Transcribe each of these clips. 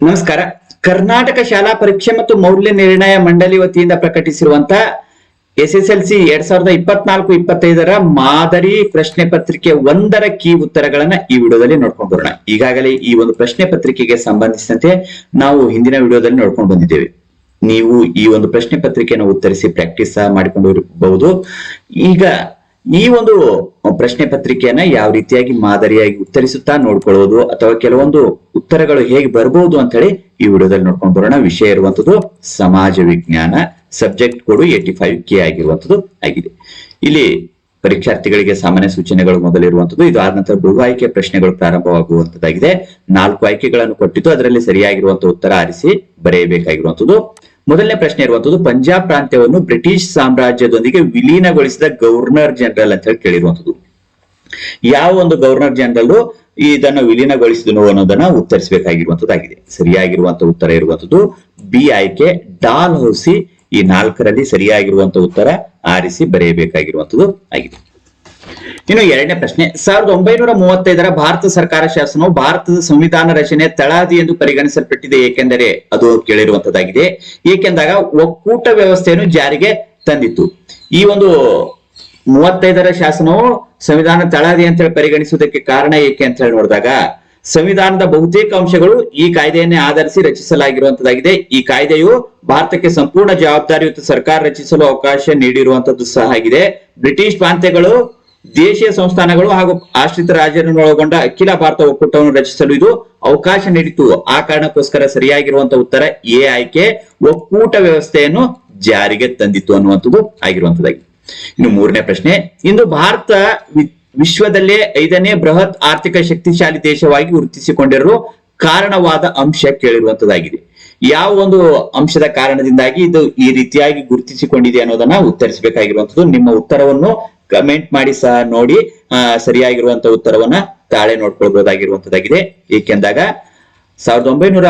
ನಮಸ್ಕಾರ. ಕರ್ನಾಟಕ ಶಾಲಾ ಪರೀಕ್ಷೆ ಮತ್ತು ಮೌಲ್ಯ ನಿರ್ಣಯ ಮಂಡಳಿ ವತಿಯಿಂದ ಪ್ರಕಟಿಸಿರುವಂತ ಎಸ್ ಎಸ್ ಎಲ್ ಸಿ ಎರಡ್ ಸಾವಿರದ ಇಪ್ಪತ್ನಾಲ್ಕು ಇಪ್ಪತ್ತೈದರ ಮಾದರಿ ಪ್ರಶ್ನೆ ಪತ್ರಿಕೆ ಒಂದರ ಕೀ ಉತ್ತರಗಳನ್ನ ಈ ವಿಡಿಯೋದಲ್ಲಿ ನೋಡ್ಕೊಂಡು ಬರೋಣ. ಈಗಾಗಲೇ ಈ ಒಂದು ಪ್ರಶ್ನೆ ಪತ್ರಿಕೆಗೆ ಸಂಬಂಧಿಸಿದಂತೆ ನಾವು ಹಿಂದಿನ ವಿಡಿಯೋದಲ್ಲಿ ನೋಡ್ಕೊಂಡು ಬಂದಿದ್ದೇವೆ. ನೀವು ಈ ಒಂದು ಪ್ರಶ್ನೆ ಪತ್ರಿಕೆಯನ್ನು ಉತ್ತರಿಸಿ ಪ್ರಾಕ್ಟೀಸ್ ಮಾಡಿಕೊಂಡು ಇರಬಹುದು. ಈಗ ಈ ಒಂದು ಪ್ರಶ್ನೆ ಪತ್ರಿಕೆಯನ್ನ ಯಾವ ರೀತಿಯಾಗಿ ಮಾದರಿಯಾಗಿ ಉತ್ತರಿಸುತ್ತಾ ನೋಡ್ಕೊಳ್ಳೋದು ಅಥವಾ ಕೆಲವೊಂದು ಉತ್ತರಗಳು ಹೇಗೆ ಬರಬಹುದು ಅಂತ ಹೇಳಿ ಈ ವಿಡಿಯೋದಲ್ಲಿ ನೋಡ್ಕೊಂಡು ಬರೋಣ. ವಿಷಯ ಇರುವಂತದ್ದು ಸಮಾಜ ವಿಜ್ಞಾನ, ಸಬ್ಜೆಕ್ಟ್ ಕೊಡು ಏಟಿ ಫೈವ್ ಕೆ ಆಗಿರುವಂತದ್ದು ಆಗಿದೆ. ಇಲ್ಲಿ ಪರೀಕ್ಷಾರ್ಥಿಗಳಿಗೆ ಸಾಮಾನ್ಯ ಸೂಚನೆಗಳು ಮೊದಲಿರುವಂತದ್ದು. ಇದು ಆದ ನಂತರ ಬಹು ಆಯ್ಕೆ ಪ್ರಶ್ನೆಗಳು ಪ್ರಾರಂಭವಾಗುವಂತದ್ದಾಗಿದೆ. ನಾಲ್ಕು ಆಯ್ಕೆಗಳನ್ನು ಕೊಟ್ಟಿದ್ದು ಅದರಲ್ಲಿ ಸರಿಯಾಗಿರುವಂತಹ ಉತ್ತರ ಆರಿಸಿ ಬರೆಯಬೇಕಾಗಿರುವಂತದ್ದು. ಮೊದಲನೇ ಪ್ರಶ್ನೆ ಇರುವಂತದ್ದು, ಪಂಜಾಬ್ ಪ್ರಾಂತ್ಯವನ್ನು ಬ್ರಿಟಿಷ್ ಸಾಮ್ರಾಜ್ಯದೊಂದಿಗೆ ವಿಲೀನಗೊಳಿಸಿದ ಗವರ್ನರ್ ಜನರಲ್ ಅಂತ ಹೇಳಿ ಕೇಳಿರುವಂತದ್ದು. ಯಾವ ಒಂದು ಗವರ್ನರ್ ಜನರಲ್ ಇದನ್ನು ವಿಲೀನಗೊಳಿಸಿದನು ಅನ್ನೋದನ್ನ ಉತ್ತರಿಸಬೇಕಾಗಿರುವಂತದ್ದಾಗಿದೆ. ಸರಿಯಾಗಿರುವಂತಹ ಉತ್ತರ ಇರುವಂತದ್ದು, ಬಿ ಆಯ್ಕೆ ಡಾಲ್ ಹೌಸಿ ಈ ನಾಲ್ಕರಲ್ಲಿ ಸರಿಯಾಗಿರುವಂತಹ ಉತ್ತರ ಆರಿಸಿ ಬರೆಯಬೇಕಾಗಿರುವಂತದ್ದು ಆಗಿದೆ. ಇನ್ನು ಎರಡನೇ ಪ್ರಶ್ನೆ, ಸಾವಿರದ ಒಂಬೈನೂರ ಮೂವತ್ತೈದರ ಭಾರತ ಸರ್ಕಾರ ಶಾಸನವು ಭಾರತದ ಸಂವಿಧಾನ ರಚನೆ ತಳಾದಿ ಎಂದು ಪರಿಗಣಿಸಲ್ಪಟ್ಟಿದೆ, ಏಕೆಂದರೆ ಅದು ಕೇಳಿರುವಂತದ್ದಾಗಿದೆ. ಏಕೆಂದಾಗ ಒಕ್ಕೂಟ ವ್ಯವಸ್ಥೆಯನ್ನು ಜಾರಿಗೆ ತಂದಿತ್ತು. ಈ ಒಂದು ಮೂವತ್ತೈದರ ಶಾಸನವು ಸಂವಿಧಾನ ತಳಾದಿ ಅಂತ ಹೇಳಿ ಪರಿಗಣಿಸುವುದಕ್ಕೆ ಕಾರಣ ಏಕೆ ಅಂತ ಹೇಳಿ ನೋಡಿದಾಗ, ಸಂವಿಧಾನದ ಬಹುತೇಕ ಅಂಶಗಳು ಈ ಕಾಯ್ದೆಯನ್ನೇ ಆಧರಿಸಿ ರಚಿಸಲಾಗಿರುವಂತದ್ದಾಗಿದೆ. ಈ ಕಾಯ್ದೆಯು ಭಾರತಕ್ಕೆ ಸಂಪೂರ್ಣ ಜವಾಬ್ದಾರಿಯುತ ಸರ್ಕಾರ ರಚಿಸಲು ಅವಕಾಶ ನೀಡಿರುವಂತದ್ದು ಸಹ ಆಗಿದೆ. ಬ್ರಿಟಿಷ್ ಪ್ರಾಂತ್ಯಗಳು ದೇಶೀಯ ಸಂಸ್ಥಾನಗಳು ಹಾಗೂ ಆಶ್ರಿತ ರಾಜ್ಯಗಳನ್ನು ಒಳಗೊಂಡ ಅಖಿಲ ಭಾರತ ಒಕ್ಕೂಟವನ್ನು ರಚಿಸಲು ಇದು ಅವಕಾಶ ನೀಡಿತು ಆ ಕಾರಣಕ್ಕೋಸ್ಕರ ಸರಿಯಾಗಿರುವಂತಹ ಉತ್ತರ ಎ ಆಯ್ಕೆ, ಒಕ್ಕೂಟ ವ್ಯವಸ್ಥೆಯನ್ನು ಜಾರಿಗೆ ತಂದಿತ್ತು ಅನ್ನುವಂಥದ್ದು ಆಗಿರುವಂತದ್ದಾಗಿ ಇನ್ನು ಮೂರನೇ ಪ್ರಶ್ನೆ, ಇಂದು ಭಾರತ ವಿಶ್ವದಲ್ಲೇ ಐದನೇ ಬೃಹತ್ ಆರ್ಥಿಕ ಶಕ್ತಿಶಾಲಿ ದೇಶವಾಗಿ ಗುರುತಿಸಿಕೊಂಡಿರುವ ಕಾರಣವಾದ ಅಂಶ ಕೇಳಿರುವಂತದ್ದಾಗಿದೆ ಯಾವ ಒಂದು ಅಂಶದ ಕಾರಣದಿಂದಾಗಿ ಇದು ಈ ರೀತಿಯಾಗಿ ಗುರುತಿಸಿಕೊಂಡಿದೆ ಅನ್ನೋದನ್ನ ಉತ್ತರಿಸಬೇಕಾಗಿರುವಂತದ್ದು ನಿಮ್ಮ ಉತ್ತರವನ್ನು ಕಮೆಂಟ್ ಮಾಡಿ ಸಹ ನೋಡಿ ಆ, ಸರಿಯಾಗಿರುವಂತಹ ಉತ್ತರವನ್ನ ತಾಳೆ ನೋಡ್ಕೊಳ್ಬಹುದಾಗಿರುವಂತದ್ದಾಗಿದೆ. ಏಕೆಂದಾಗ ಸಾವಿರದ ಒಂಬೈನೂರ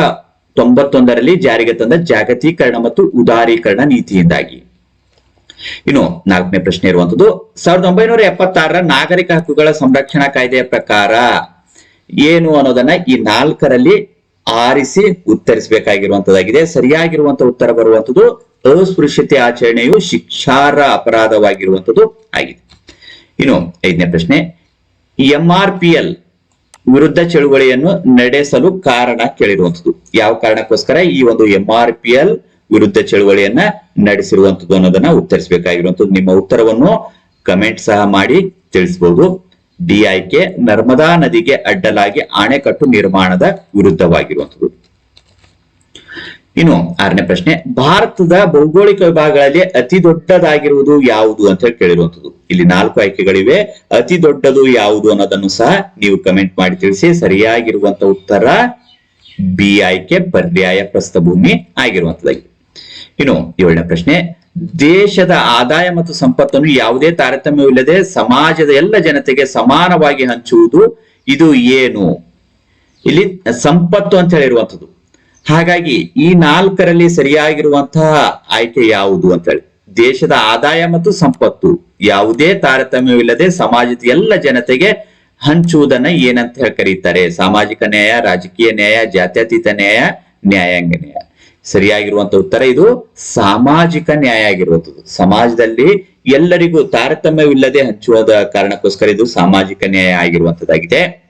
ತೊಂಬತ್ತೊಂದರಲ್ಲಿ ಜಾರಿಗೆ ತಂದ ಜಾಗತೀಕರಣ ಮತ್ತು ಉದಾರೀಕರಣ ನೀತಿಯಿಂದಾಗಿ. ಇನ್ನು ನಾಲ್ಕನೇ ಪ್ರಶ್ನೆ ಇರುವಂತದ್ದು ಸಾವಿರದ ಒಂಬೈನೂರ ಎಪ್ಪತ್ತಾರರ ನಾಗರಿಕ ಹಕ್ಕುಗಳ ಸಂರಕ್ಷಣಾ ಕಾಯ್ದೆಯ ಪ್ರಕಾರ ಏನು ಅನ್ನೋದನ್ನ ಈ ನಾಲ್ಕರಲ್ಲಿ ಆರಿಸಿ ಉತ್ತರಿಸಬೇಕಾಗಿರುವಂತದ್ದಾಗಿದೆ. ಸರಿಯಾಗಿರುವಂತ ಉತ್ತರ ಬರುವಂತದ್ದು ಅಸ್ಪೃಶ್ಯತೆ ಆಚರಣೆಯು ಶಿಕ್ಷಾರ ಅಪರಾಧವಾಗಿರುವಂತದ್ದು ಆಗಿದೆ. ಇನ್ನು ಐದನೇ ಪ್ರಶ್ನೆ ಎಂ ಆರ್ ಪಿ ಎಲ್ ವಿರುದ್ಧ ಚಳುವಳಿಯನ್ನು ನಡೆಸಲು ಕಾರಣ ಕೇಳಿರುವಂತದ್ದು. ಯಾವ ಕಾರಣಕ್ಕೋಸ್ಕರ ಈ ಒಂದು ಎಂ ಆರ್ ಪಿ ಎಲ್ ವಿರುದ್ಧ ಚಳುವಳಿಯನ್ನ ನಡೆಸಿರುವಂತದ್ದು ಅನ್ನೋದನ್ನ ಉತ್ತರಿಸಬೇಕಾಗಿರುವಂತದ್ದು. ನಿಮ್ಮ ಉತ್ತರವನ್ನು ಕಮೆಂಟ್ ಸಹ ಮಾಡಿ ತಿಳಿಸಬಹುದು ಡಿ ಆಯ್ಕೆ ನರ್ಮದಾ ನದಿಗೆ ಅಡ್ಡಲಾಗಿ ಅಣೆಕಟ್ಟು ನಿರ್ಮಾಣದ ವಿರುದ್ಧವಾಗಿರುವಂತದ್ದು ಇನ್ನು ಆರನೇ ಪ್ರಶ್ನೆ, ಭಾರತದ ಭೌಗೋಳಿಕ ವಿಭಾಗಗಳಲ್ಲಿ ಅತಿ ದೊಡ್ಡದಾಗಿರುವುದು ಯಾವುದು ಅಂತ ಹೇಳಿ ಕೇಳಿರುವಂತದ್ದು ಇಲ್ಲಿ ನಾಲ್ಕು ಆಯ್ಕೆಗಳಿವೆ. ಅತಿ ದೊಡ್ಡದು ಯಾವುದು ಅನ್ನೋದನ್ನು ಸಹ ನೀವು ಕಮೆಂಟ್ ಮಾಡಿ ತಿಳಿಸಿ. ಸರಿಯಾಗಿರುವಂತ ಉತ್ತರ ಬಿ ಆಯ್ಕೆ, ಪರ್ಯಾಯ ಪ್ರಸ್ಥಭೂಮಿ ಆಗಿರುವಂತದ್ದಾಗಿದೆ ಇನ್ನು ಏಳನೇ ಪ್ರಶ್ನೆ ದೇಶದ ಆದಾಯ ಮತ್ತು ಸಂಪತ್ತನ್ನು ಯಾವುದೇ ತಾರತಮ್ಯವಿಲ್ಲದೆ ಸಮಾಜದ ಎಲ್ಲ ಜನತೆಗೆ ಸಮಾನವಾಗಿ ಹಂಚುವುದು ಇದು ಏನು? ಇಲ್ಲಿ ಸಂಪತ್ತು ಅಂತ ಹೇಳಿರುವಂಥದ್ದು. ಹಾಗಾಗಿ ಈ ನಾಲ್ಕರಲ್ಲಿ ಸರಿಯಾಗಿರುವಂತಹ ಆಯ್ಕೆ ಯಾವುದು ಅಂತ ಹೇಳಿ. ದೇಶದ ಆದಾಯ ಮತ್ತು ಸಂಪತ್ತು ಯಾವುದೇ ತಾರತಮ್ಯವಿಲ್ಲದೆ ಸಮಾಜದ ಎಲ್ಲ ಜನತೆಗೆ ಹಂಚುವುದನ್ನ ಏನಂತ ಹೇಳಿ ಕರೀತಾರೆ? ಸಾಮಾಜಿಕ ನ್ಯಾಯ, ರಾಜಕೀಯ ನ್ಯಾಯ, ಜಾತ್ಯತೀತ ನ್ಯಾಯ, ನ್ಯಾಯಾಂಗ ನ್ಯಾಯ. ಸರಿಯಾಗಿರುವಂತ ಉತ್ತರ ಇದು ಸಾಮಾಜಿಕ ನ್ಯಾಯ ಆಗಿರುವಂಥದ್ದು ಸಮಾಜದಲ್ಲಿ ಎಲ್ಲರಿಗೂ ತಾರತಮ್ಯವಿಲ್ಲದೆ ಹಂಚುವುದ ಕಾರಣಕ್ಕೋಸ್ಕರ ಇದು ಸಾಮಾಜಿಕ ನ್ಯಾಯ ಆಗಿರುವಂತದ್ದಾಗಿದೆ.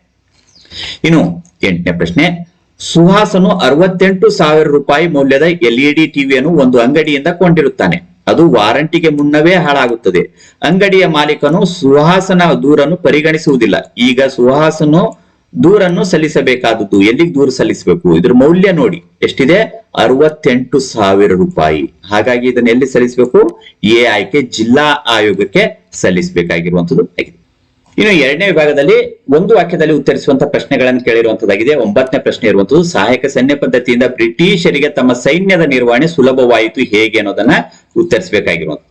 ಇನ್ನು ಎಂಟನೇ ಪ್ರಶ್ನೆ, ಸುಹಾಸನು ಅರವತ್ತೆಂಟು ಸಾವಿರ ರೂಪಾಯಿ ಮೌಲ್ಯದ ಎಲ್ಇಡಿ ಟಿವಿಯನ್ನು ಒಂದು ಅಂಗಡಿಯಿಂದ ಕೊಂಡಿರುತ್ತಾನೆ. ಅದು ವಾರಂಟಿಗೆ ಮುನ್ನವೇ ಹಾಳಾಗುತ್ತದೆ. ಅಂಗಡಿಯ ಮಾಲೀಕನು ಸುಹಾಸನ ದೂರನ್ನು ಪರಿಗಣಿಸುವುದಿಲ್ಲ. ಈಗ ಸುಹಾಸನು ದೂರನ್ನು ಸಲ್ಲಿಸಬೇಕಾದದ್ದು, ಎಲ್ಲಿಗೆ ದೂರು ಸಲ್ಲಿಸಬೇಕು? ಇದ್ರ ಮೌಲ್ಯ ನೋಡಿ. ಎಷ್ಟಿದೆ? ಅರವತ್ತೆಂಟು ಸಾವಿರ ರೂಪಾಯಿ. ಹಾಗಾಗಿ ಇದನ್ನ ಎಲ್ಲಿ ಸಲ್ಲಿಸಬೇಕು? ಎ ಆಯ್ಕೆ ಜಿಲ್ಲಾ ಆಯೋಗಕ್ಕೆ ಸಲ್ಲಿಸಬೇಕಾಗಿರುವಂತದ್ದು ಆಗಿದೆ. ಇನ್ನು ಎರಡನೇ ವಿಭಾಗದಲ್ಲಿ ಒಂದು ವಾಕ್ಯದಲ್ಲಿ ಉತ್ತರಿಸುವಂತಹ ಪ್ರಶ್ನೆಗಳನ್ನು ಕೇಳಿರುವಂತದ್ದಾಗಿದೆ ಒಂಬತ್ತನೇ ಪ್ರಶ್ನೆ ಇರುವಂತದ್ದು ಸಹಾಯಕ ಸೈನ್ಯ ಪದ್ಧತಿಯಿಂದ ಬ್ರಿಟಿಷರಿಗೆ ತಮ್ಮ ಸೈನ್ಯದ ನಿರ್ವಹಣೆ ಸುಲಭವಾಯಿತು ಹೇಗೆ ಅನ್ನೋದನ್ನ ಉತ್ತರಿಸಬೇಕಾಗಿರುವಂತದ್ದು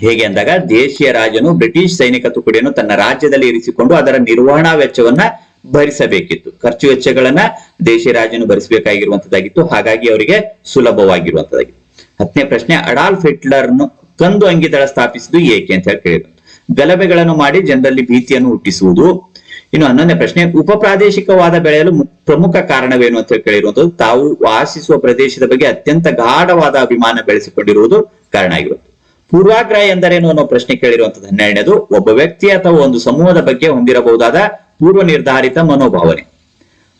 ಹೇಗೆ ಅಂದಾಗ, ದೇಶೀಯ ರಾಜನು ಬ್ರಿಟಿಷ್ ಸೈನಿಕ ತುಕಡಿಯನ್ನು ತನ್ನ ರಾಜ್ಯದಲ್ಲಿ ಇರಿಸಿಕೊಂಡು ಅದರ ನಿರ್ವಹಣಾ ವೆಚ್ಚವನ್ನ ಭರಿಸಬೇಕಿತ್ತು. ಖರ್ಚು ವೆಚ್ಚಗಳನ್ನ ದೇಶಿ ರಾಜನು ಭರಿಸಬೇಕಾಗಿರುವಂತದ್ದಾಗಿತ್ತು. ಹಾಗಾಗಿ ಅವರಿಗೆ ಸುಲಭವಾಗಿರುವಂತದ್ದಾಗಿತ್ತು. ಹತ್ತನೇ ಪ್ರಶ್ನೆ, ಅಡಾಲ್ಫ್ ಹಿಟ್ಲರ್ನು ಕಂದು ಅಂಗಿದಳ ಸ್ಥಾಪಿಸಿದ್ದು ಏಕೆ ಅಂತ ಹೇಳಿ ಕೇಳಿದ್ರು. ಗಲಭೆಗಳನ್ನು ಮಾಡಿ ಜನರಲ್ಲಿ ಭೀತಿಯನ್ನು ಹುಟ್ಟಿಸುವುದು. ಇನ್ನು ಹನ್ನೊಂದನೇ ಪ್ರಶ್ನೆ ಉಪ ಪ್ರಾದೇಶಿಕವಾದ ಬೆಳೆಯಲು ಪ್ರಮುಖ ಕಾರಣವೇನು ಅಂತ ಹೇಳಿ ಕೇಳಿರುವಂತದ್ದು, ತಾವು ವಾಸಿಸುವ ಪ್ರದೇಶದ ಬಗ್ಗೆ ಅತ್ಯಂತ ಗಾಢವಾದ ಅಭಿಮಾನ ಬೆಳೆಸಿಕೊಂಡಿರುವುದು ಕಾರಣ ಆಗಿರುತ್ತೆ ಪೂರ್ವಾಗ್ರಹ ಎಂದರೇನು ಅನ್ನೋ ಪ್ರಶ್ನೆ ಕೇಳಿರುವಂತದ್ದು ಹನ್ನೆರಡನೇದು, ಒಬ್ಬ ವ್ಯಕ್ತಿ ಅಥವಾ ಒಂದು ಸಮೂಹದ ಬಗ್ಗೆ ಹೊಂದಿರಬಹುದಾದ ಪೂರ್ವ ನಿರ್ಧಾರಿತ ಮನೋಭಾವನೆ.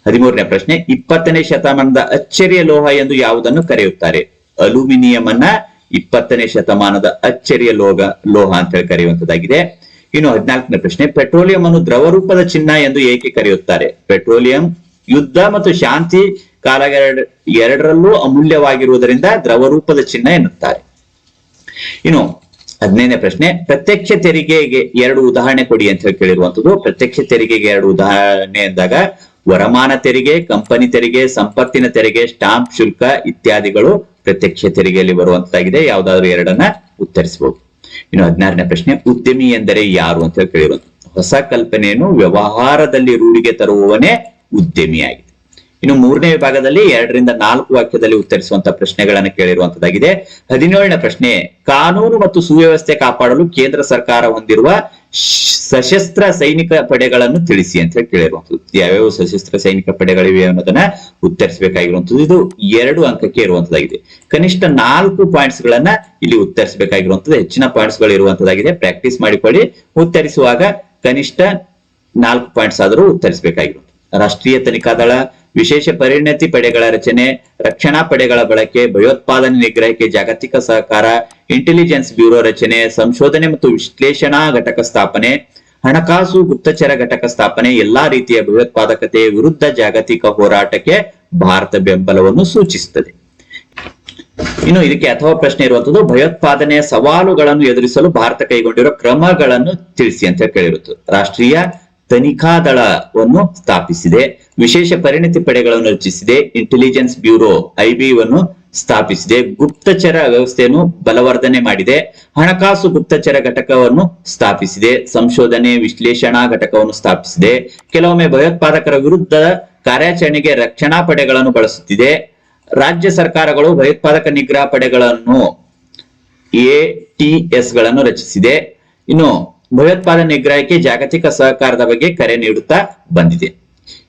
ಹದಿಮೂರನೇ ಪ್ರಶ್ನೆ, ಇಪ್ಪತ್ತನೇ ಶತಮಾನದ ಅಚ್ಚರಿಯ ಲೋಹ ಎಂದು ಯಾವುದನ್ನು ಕರೆಯುತ್ತಾರೆ? ಅಲ್ಯೂಮಿನಿಯಂ ಅನ್ನ ಇಪ್ಪತ್ತನೇ ಶತಮಾನದ ಅಚ್ಚರಿಯ ಲೋಹ ಲೋಹ ಅಂತ ಹೇಳಿ ಕರೆಯುವಂತದ್ದಾಗಿದೆ ಇನ್ನು ಹದಿನಾಲ್ಕನೇ ಪ್ರಶ್ನೆ, ಪೆಟ್ರೋಲಿಯಂ ಅನ್ನು ದ್ರವ ರೂಪದ ಚಿನ್ನ ಎಂದು ಏಕೆ ಕರೆಯುತ್ತಾರೆ? ಪೆಟ್ರೋಲಿಯಂ ಯುದ್ಧ ಮತ್ತು ಶಾಂತಿ ಕಾಲ ಎರಡ್- ಎರಡರಲ್ಲೂ ಅಮೂಲ್ಯವಾಗಿರುವುದರಿಂದ ದ್ರವ ರೂಪದ ಚಿನ್ನ ಎನ್ನುತ್ತಾರೆ. ಇನ್ನು ಹದಿನೈದನೇ ಪ್ರಶ್ನೆ, ಪ್ರತ್ಯಕ್ಷ ತೆರಿಗೆಗೆ ಎರಡು ಉದಾಹರಣೆ ಕೊಡಿ ಅಂತ ಹೇಳಿ ಕೇಳಿರುವಂತದ್ದು ಪ್ರತ್ಯಕ್ಷ ತೆರಿಗೆಗೆ ಎರಡು ಉದಾಹರಣೆ ಅಂದಾಗ ವರಮಾನ ತೆರಿಗೆ, ಕಂಪನಿ ತೆರಿಗೆ, ಸಂಪತ್ತಿನ ತೆರಿಗೆ, ಸ್ಟಾಂಪ್, ಶುಲ್ಕ ಇತ್ಯಾದಿಗಳು ಪ್ರತ್ಯಕ್ಷ ತೆರಿಗೆಯಲ್ಲಿ ಬರುವಂತಾಗಿದೆ ಯಾವ್ದಾದ್ರು ಎರಡನ್ನ ಉತ್ತರಿಸಬಹುದು ಇನ್ನು ಹದಿನಾರನೇ ಪ್ರಶ್ನೆ, ಉದ್ಯಮಿ ಎಂದರೆ ಯಾರು ಅಂತ ಹೇಳಿ ಕೇಳಿರುವಂತ ಹೊಸ ಕಲ್ಪನೆಯನ್ನು ವ್ಯವಹಾರದಲ್ಲಿ ರೂಢಿಗೆ ತರುವವನೇ ಉದ್ಯಮಿಯಾಗಿದೆ. ಇನ್ನು ಮೂರನೇ ವಿಭಾಗದಲ್ಲಿ ಎರಡರಿಂದ ನಾಲ್ಕು ವಾಕ್ಯದಲ್ಲಿ ಉತ್ತರಿಸುವಂತ ಪ್ರಶ್ನೆಗಳನ್ನು ಕೇಳಿರುವಂತದ್ದಾಗಿದೆ. ಹದಿನೇಳನೇ ಪ್ರಶ್ನೆ, ಕಾನೂನು ಮತ್ತು ಸುವ್ಯವಸ್ಥೆ ಕಾಪಾಡಲು ಕೇಂದ್ರ ಸರ್ಕಾರ ಹೊಂದಿರುವ ಸಶಸ್ತ್ರ ಸೈನಿಕ ಪಡೆಗಳನ್ನು ತಿಳಿಸಿ ಅಂತ ಹೇಳಿ ಕೇಳಿರುವಂತದ್ದು. ಯಾವ್ಯಾವ ಸಶಸ್ತ್ರ ಸೈನಿಕ ಪಡೆಗಳಿವೆ ಅನ್ನೋದನ್ನ ಉತ್ತರಿಸಬೇಕಾಗಿರುವಂಥದ್ದು ಇದು ಎರಡು ಅಂಕಕ್ಕೆ ಇರುವಂತದ್ದಾಗಿದೆ. ಕನಿಷ್ಠ ನಾಲ್ಕು ಪಾಯಿಂಟ್ಸ್ ಗಳನ್ನ ಇಲ್ಲಿ ಉತ್ತರಿಸಬೇಕಾಗಿರುವಂಥದ್ದು ಹೆಚ್ಚಿನ ಪಾಯಿಂಟ್ಸ್ಗಳು ಇರುವಂತದ್ದಾಗಿದೆ. ಪ್ರಾಕ್ಟೀಸ್ ಮಾಡಿಕೊಳ್ಳಿ. ಉತ್ತರಿಸುವಾಗ ಕನಿಷ್ಠ ನಾಲ್ಕು ಪಾಯಿಂಟ್ಸ್ ಆದರೂ ಉತ್ತರಿಸಬೇಕಾಗಿರುವಂಥದ್ದು ರಾಷ್ಟ್ರೀಯ ತನಿಖಾ ದಳ ವಿಶೇಷ ಪರಿಣತಿ ಪಡೆಗಳ ರಚನೆ, ರಕ್ಷಣಾ ಪಡೆಗಳ ಬಳಕೆ, ಭಯೋತ್ಪಾದನೆ ನಿಗ್ರಹಕ್ಕೆ ಜಾಗತಿಕ ಸಹಕಾರ ಇಂಟೆಲಿಜೆನ್ಸ್ ಬ್ಯೂರೋ ರಚನೆ, ಸಂಶೋಧನೆ ಮತ್ತು ವಿಶ್ಲೇಷಣಾ ಘಟಕ ಸ್ಥಾಪನೆ, ಹಣಕಾಸು ಗುಪ್ತಚರ ಘಟಕ ಸ್ಥಾಪನೆ, ಎಲ್ಲಾ ರೀತಿಯ ಭಯೋತ್ಪಾದಕತೆ ವಿರುದ್ಧ ಜಾಗತಿಕ ಹೋರಾಟಕ್ಕೆ ಭಾರತ ಬೆಂಬಲವನ್ನು ಸೂಚಿಸುತ್ತದೆ. ಇನ್ನು ಇದಕ್ಕೆ ಅಥವಾ ಪ್ರಶ್ನೆ ಇರುವಂತದ್ದು ಭಯೋತ್ಪಾದನೆಯ ಸವಾಲುಗಳನ್ನು ಎದುರಿಸಲು ಭಾರತ ಕೈಗೊಂಡಿರುವ ಕ್ರಮಗಳನ್ನು ತಿಳಿಸಿ ಅಂತ ಕೇಳಿರುತ್ತದೆ ರಾಷ್ಟ್ರೀಯ ತನಿಖಾ ದಳವನ್ನು ಸ್ಥಾಪಿಸಿದೆ. ವಿಶೇಷ ಪರಿಣತಿ ಪಡೆಗಳನ್ನು ರಚಿಸಿದೆ. ಇಂಟೆಲಿಜೆನ್ಸ್ ಬ್ಯೂರೋ ಐಬಿವನ್ನು ಸ್ಥಾಪಿಸಿದೆ. ಗುಪ್ತಚರ ವ್ಯವಸ್ಥೆಯನ್ನು ಬಲವರ್ಧನೆ ಮಾಡಿದೆ. ಹಣಕಾಸು ಗುಪ್ತಚರ ಘಟಕವನ್ನು ಸ್ಥಾಪಿಸಿದೆ. ಸಂಶೋಧನೆ, ವಿಶ್ಲೇಷಣಾ ಘಟಕವನ್ನು ಸ್ಥಾಪಿಸಿದೆ. ಕೆಲವೊಮ್ಮೆ ಭಯೋತ್ಪಾದಕರ ವಿರುದ್ಧ ಕಾರ್ಯಾಚರಣೆಗೆ ರಕ್ಷಣಾ ಪಡೆಗಳನ್ನು ಬಳಸುತ್ತಿದೆ. ರಾಜ್ಯ ಸರ್ಕಾರಗಳು ಭಯೋತ್ಪಾದಕ ನಿಗ್ರಹ ಪಡೆಗಳನ್ನು ಎಟಿಎಸ್ಗಳನ್ನು ರಚಿಸಿದೆ. ಇನ್ನು ಭಯೋತ್ಪಾದನೆ ನಿಗ್ರಹಕ್ಕೆ ಜಾಗತಿಕ ಸಹಕಾರದ ಬಗ್ಗೆ ಕರೆ ನೀಡುತ್ತಾ ಬಂದಿದೆ.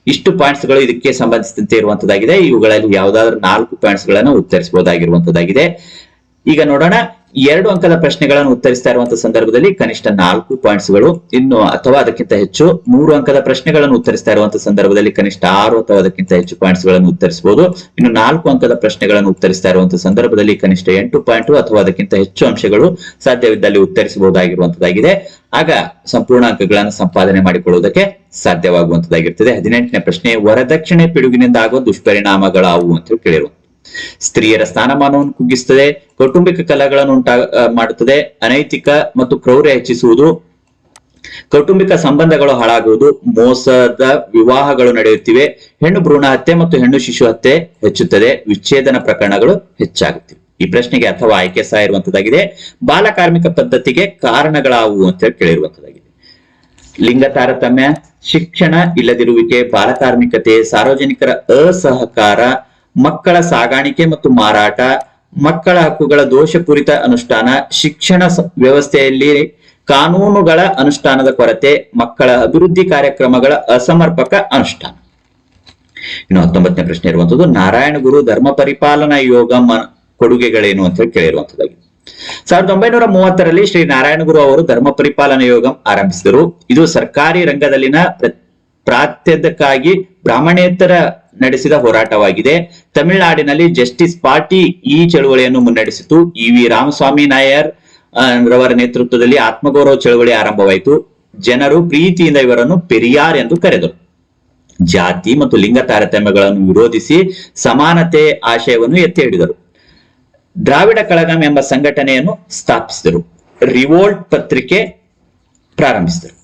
ಇಷ್ಟು ಪಾಯಿಂಟ್ಸ್ಗಳು ಇದಕ್ಕೆ ಸಂಬಂಧಿಸಿದಂತೆ ಇರುವಂತದ್ದಾಗಿದೆ. ಇವುಗಳಲ್ಲಿ ಯಾವುದಾದ್ರೂ ನಾಲ್ಕು ಪಾಯಿಂಟ್ಸ್ಗಳನ್ನು ಉತ್ತರಿಸಬಹುದಾಗಿರುವಂತದ್ದಾಗಿದೆ. ಈಗ ನೋಡೋಣ. ಎರಡು ಅಂಕದ ಪ್ರಶ್ನೆಗಳನ್ನು ಉತ್ತರಿಸ್ತಾ ಇರುವಂತಹ ಸಂದರ್ಭದಲ್ಲಿ ಕನಿಷ್ಠ ನಾಲ್ಕು ಪಾಯಿಂಟ್ಸ್ಗಳು. ಇನ್ನು ಅಥವಾ ಅದಕ್ಕಿಂತ ಹೆಚ್ಚು ಮೂರು ಅಂಕದ ಪ್ರಶ್ನೆಗಳನ್ನು ಉತ್ತರಿಸ್ತಾ ಇರುವಂತಹ ಸಂದರ್ಭದಲ್ಲಿ ಕನಿಷ್ಠ ಆರು ಅಥವಾ ಅದಕ್ಕಿಂತ ಹೆಚ್ಚು ಪಾಯಿಂಟ್ಸ್ಗಳನ್ನು ಉತ್ತರಿಸಬಹುದು ಇನ್ನು ನಾಲ್ಕು ಅಂಕದ ಪ್ರಶ್ನೆಗಳನ್ನು ಉತ್ತರಿಸ್ತಾ ಇರುವಂತಹ ಸಂದರ್ಭದಲ್ಲಿ ಕನಿಷ್ಠ ಎಂಟು ಪಾಯಿಂಟ್ ಅಥವಾ ಅದಕ್ಕಿಂತ ಹೆಚ್ಚು ಅಂಶಗಳು ಸಾಧ್ಯವಿದ್ದಲ್ಲಿ ಉತ್ತರಿಸಬಹುದಾಗಿರುವಂತದ್ದಾಗಿದೆ ಆಗ ಸಂಪೂರ್ಣ ಅಂಕಗಳನ್ನು ಸಂಪಾದನೆ ಮಾಡಿಕೊಳ್ಳುವುದಕ್ಕೆ ಸಾಧ್ಯವಾಗುವಂತದ್ದಾಗಿರ್ತದೆ ಹದಿನೆಂಟನೇ ಪ್ರಶ್ನೆ, ವರದಕ್ಷಿಣೆ ಪಿಡುಗಿನಿಂದ ಆಗುವ ದುಷ್ಪರಿಣಾಮಗಳಾವು ಅಂತ ಹೇಳಿ ಕೇಳಿರುವ ಸ್ತ್ರೀಯರ ಸ್ಥಾನಮಾನವನ್ನು ಕುಗ್ಗಿಸುತ್ತದೆ, ಕೌಟುಂಬಿಕ ಕಲಗಳನ್ನು ಉಂಟಾ ಮಾಡುತ್ತದೆ, ಅನೈತಿಕ ಮತ್ತು ಕ್ರೌರ್ಯ ಹೆಚ್ಚಿಸುವುದು, ಕೌಟುಂಬಿಕ ಸಂಬಂಧಗಳು ಹಾಳಾಗುವುದು, ಮೋಸದ ವಿವಾಹಗಳು ನಡೆಯುತ್ತಿವೆ, ಹೆಣ್ಣು ಭ್ರೂಣ ಹತ್ಯೆ ಮತ್ತು ಹೆಣ್ಣು ಶಿಶು ಹತ್ಯೆ ಹೆಚ್ಚುತ್ತದೆ, ವಿಚ್ಛೇದನ ಪ್ರಕರಣಗಳು ಹೆಚ್ಚಾಗುತ್ತಿವೆ. ಈ ಪ್ರಶ್ನೆಗೆ ಅಥವಾ ಆಯ್ಕೆ ಸಹ ಇರುವಂತದ್ದಾಗಿದೆ ಬಾಲಕಾರ್ಮಿಕ ಪದ್ಧತಿಗೆ ಕಾರಣಗಳಾವುವು ಅಂತ ಕೇಳಿರುವಂತದ್ದಾಗಿದೆ. ಲಿಂಗ ತಾರತಮ್ಯ, ಶಿಕ್ಷಣ ಇಲ್ಲದಿರುವಿಕೆ ಬಾಲಕಾರ್ಮಿಕತೆ ಸಾರ್ವಜನಿಕರ ಅಸಹಕಾರ ಮಕ್ಕಳ ಸಾಗಾಣಿಕೆ ಮತ್ತು ಮಾರಾಟ, ಮಕ್ಕಳ ಹಕ್ಕುಗಳ ದೋಷಪೂರಿತ ಅನುಷ್ಠಾನ, ಶಿಕ್ಷಣ ವ್ಯವಸ್ಥೆಯಲ್ಲಿ ಕಾನೂನುಗಳ ಅನುಷ್ಠಾನದ ಕೊರತೆ, ಮಕ್ಕಳ ಅಭಿವೃದ್ಧಿ ಕಾರ್ಯಕ್ರಮಗಳ ಅಸಮರ್ಪಕ ಅನುಷ್ಠಾನ. ಇನ್ನು ಹತ್ತೊಂಬತ್ತನೇ ಪ್ರಶ್ನೆ ಇರುವಂತದ್ದು, ನಾರಾಯಣ ಗುರು ಧರ್ಮ ಪರಿಪಾಲನಾ ಯೋಗ ಕೊಡುಗೆಗಳೇನು ಅಂತ ಹೇಳಿ ಸಾವಿರದ ಒಂಬೈನೂರ ಮೂವತ್ತರಲ್ಲಿ ಶ್ರೀ ನಾರಾಯಣ ಗುರು ಅವರು ಧರ್ಮ ಪರಿಪಾಲನಾ ಯೋಗ ಆರಂಭಿಸಿದರು. ಇದು ಸರ್ಕಾರಿ ರಂಗದಲ್ಲಿನ ಪ್ರ- ಪ್ರಾತ್ಯದಕ್ಕಾಗಿ ಬ್ರಾಹ್ಮಣೇತರ ನಡೆಸಿದ ಹೋರಾಟವಾಗಿದೆ. ತಮಿಳುನಾಡಿನಲ್ಲಿ ಜಸ್ಟಿಸ್ ಪಾರ್ಟಿ ಈ ಚಳುವಳಿಯನ್ನು ಮುನ್ನಡೆಸಿತು. ಇ ವಿ ರಾಮಸ್ವಾಮಿ ನಾಯರ್ ರವರ ನೇತೃತ್ವದಲ್ಲಿ ಆತ್ಮಗೌರವ ಚಳವಳಿ ಆರಂಭವಾಯಿತು. ಜನರು ಪ್ರೀತಿಯಿಂದ ಇವರನ್ನು ಪೆರಿಯಾರ್ ಎಂದು ಕರೆದರು. ಜಾತಿ ಮತ್ತು ಲಿಂಗ ತಾರತಮ್ಯಗಳನ್ನು ವಿರೋಧಿಸಿ ಸಮಾನತೆ ಆಶಯವನ್ನು ಎತ್ತಿ ಹಿಡಿದರು ದ್ರಾವಿಡ ಕಳಗಂ ಎಂಬ ಸಂಘಟನೆಯನ್ನು ಸ್ಥಾಪಿಸಿದರು. ರಿವೋಲ್ಟ್ ಪತ್ರಿಕೆ ಪ್ರಾರಂಭಿಸಿದರು.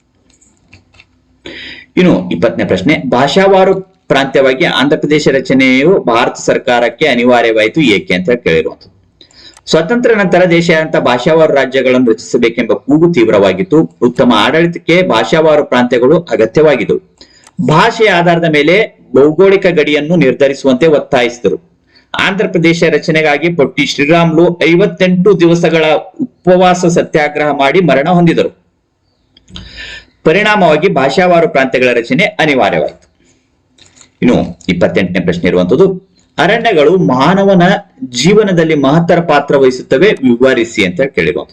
ಇನ್ನು ಇಪ್ಪತ್ತನೇ ಪ್ರಶ್ನೆ, ಭಾಷಾವಾರು ಪ್ರಾಂತ್ಯವಾಗಿ ಆಂಧ್ರಪ್ರದೇಶ ರಚನೆಯು ಭಾರತ ಸರ್ಕಾರಕ್ಕೆ ಅನಿವಾರ್ಯವಾಯಿತು, ಏಕೆ ಅಂತ ಕೇಳಿರುವಂಥದ್ದು. ಸ್ವತಂತ್ರ ನಂತರ ದೇಶಾದ್ಯಂತ ಭಾಷಾವಾರು ರಾಜ್ಯಗಳನ್ನು ರಚಿಸಬೇಕೆಂಬ ಕೂಗು ತೀವ್ರವಾಗಿತ್ತು. ಉತ್ತಮ ಆಡಳಿತಕ್ಕೆ ಭಾಷಾವಾರು ಪ್ರಾಂತ್ಯಗಳು ಅಗತ್ಯವಾಗಿದ್ದವು. ಭಾಷೆಯ ಆಧಾರದ ಮೇಲೆ ಭೌಗೋಳಿಕ ಗಡಿಯನ್ನು ನಿರ್ಧರಿಸುವಂತೆ ಒತ್ತಾಯಿಸಿದರು. ಆಂಧ್ರ ಪ್ರದೇಶ ರಚನೆಗಾಗಿ ಪೊಟ್ಟಿ ಶ್ರೀರಾಮ್ಲು ಐವತ್ತೆಂಟು ದಿವಸಗಳ ಉಪವಾಸ ಸತ್ಯಾಗ್ರಹ ಮಾಡಿ ಮರಣ ಹೊಂದಿದರು. ಪರಿಣಾಮವಾಗಿ ಭಾಷಾವಾರು ಪ್ರಾಂತ್ಯಗಳ ರಚನೆ ಅನಿವಾರ್ಯವಾಯಿತು. ಇನ್ನು ಇಪ್ಪತ್ತೆಂಟನೇ ಪ್ರಶ್ನೆ ಇರುವಂತದ್ದು, ಅರಣ್ಯಗಳು ಮಾನವನ ಜೀವನದಲ್ಲಿ ಮಹತ್ತರ ಪಾತ್ರ ವಹಿಸುತ್ತವೆ, ವಿವರಿಸಿ ಅಂತ ಕೇಳಿರುವಂತ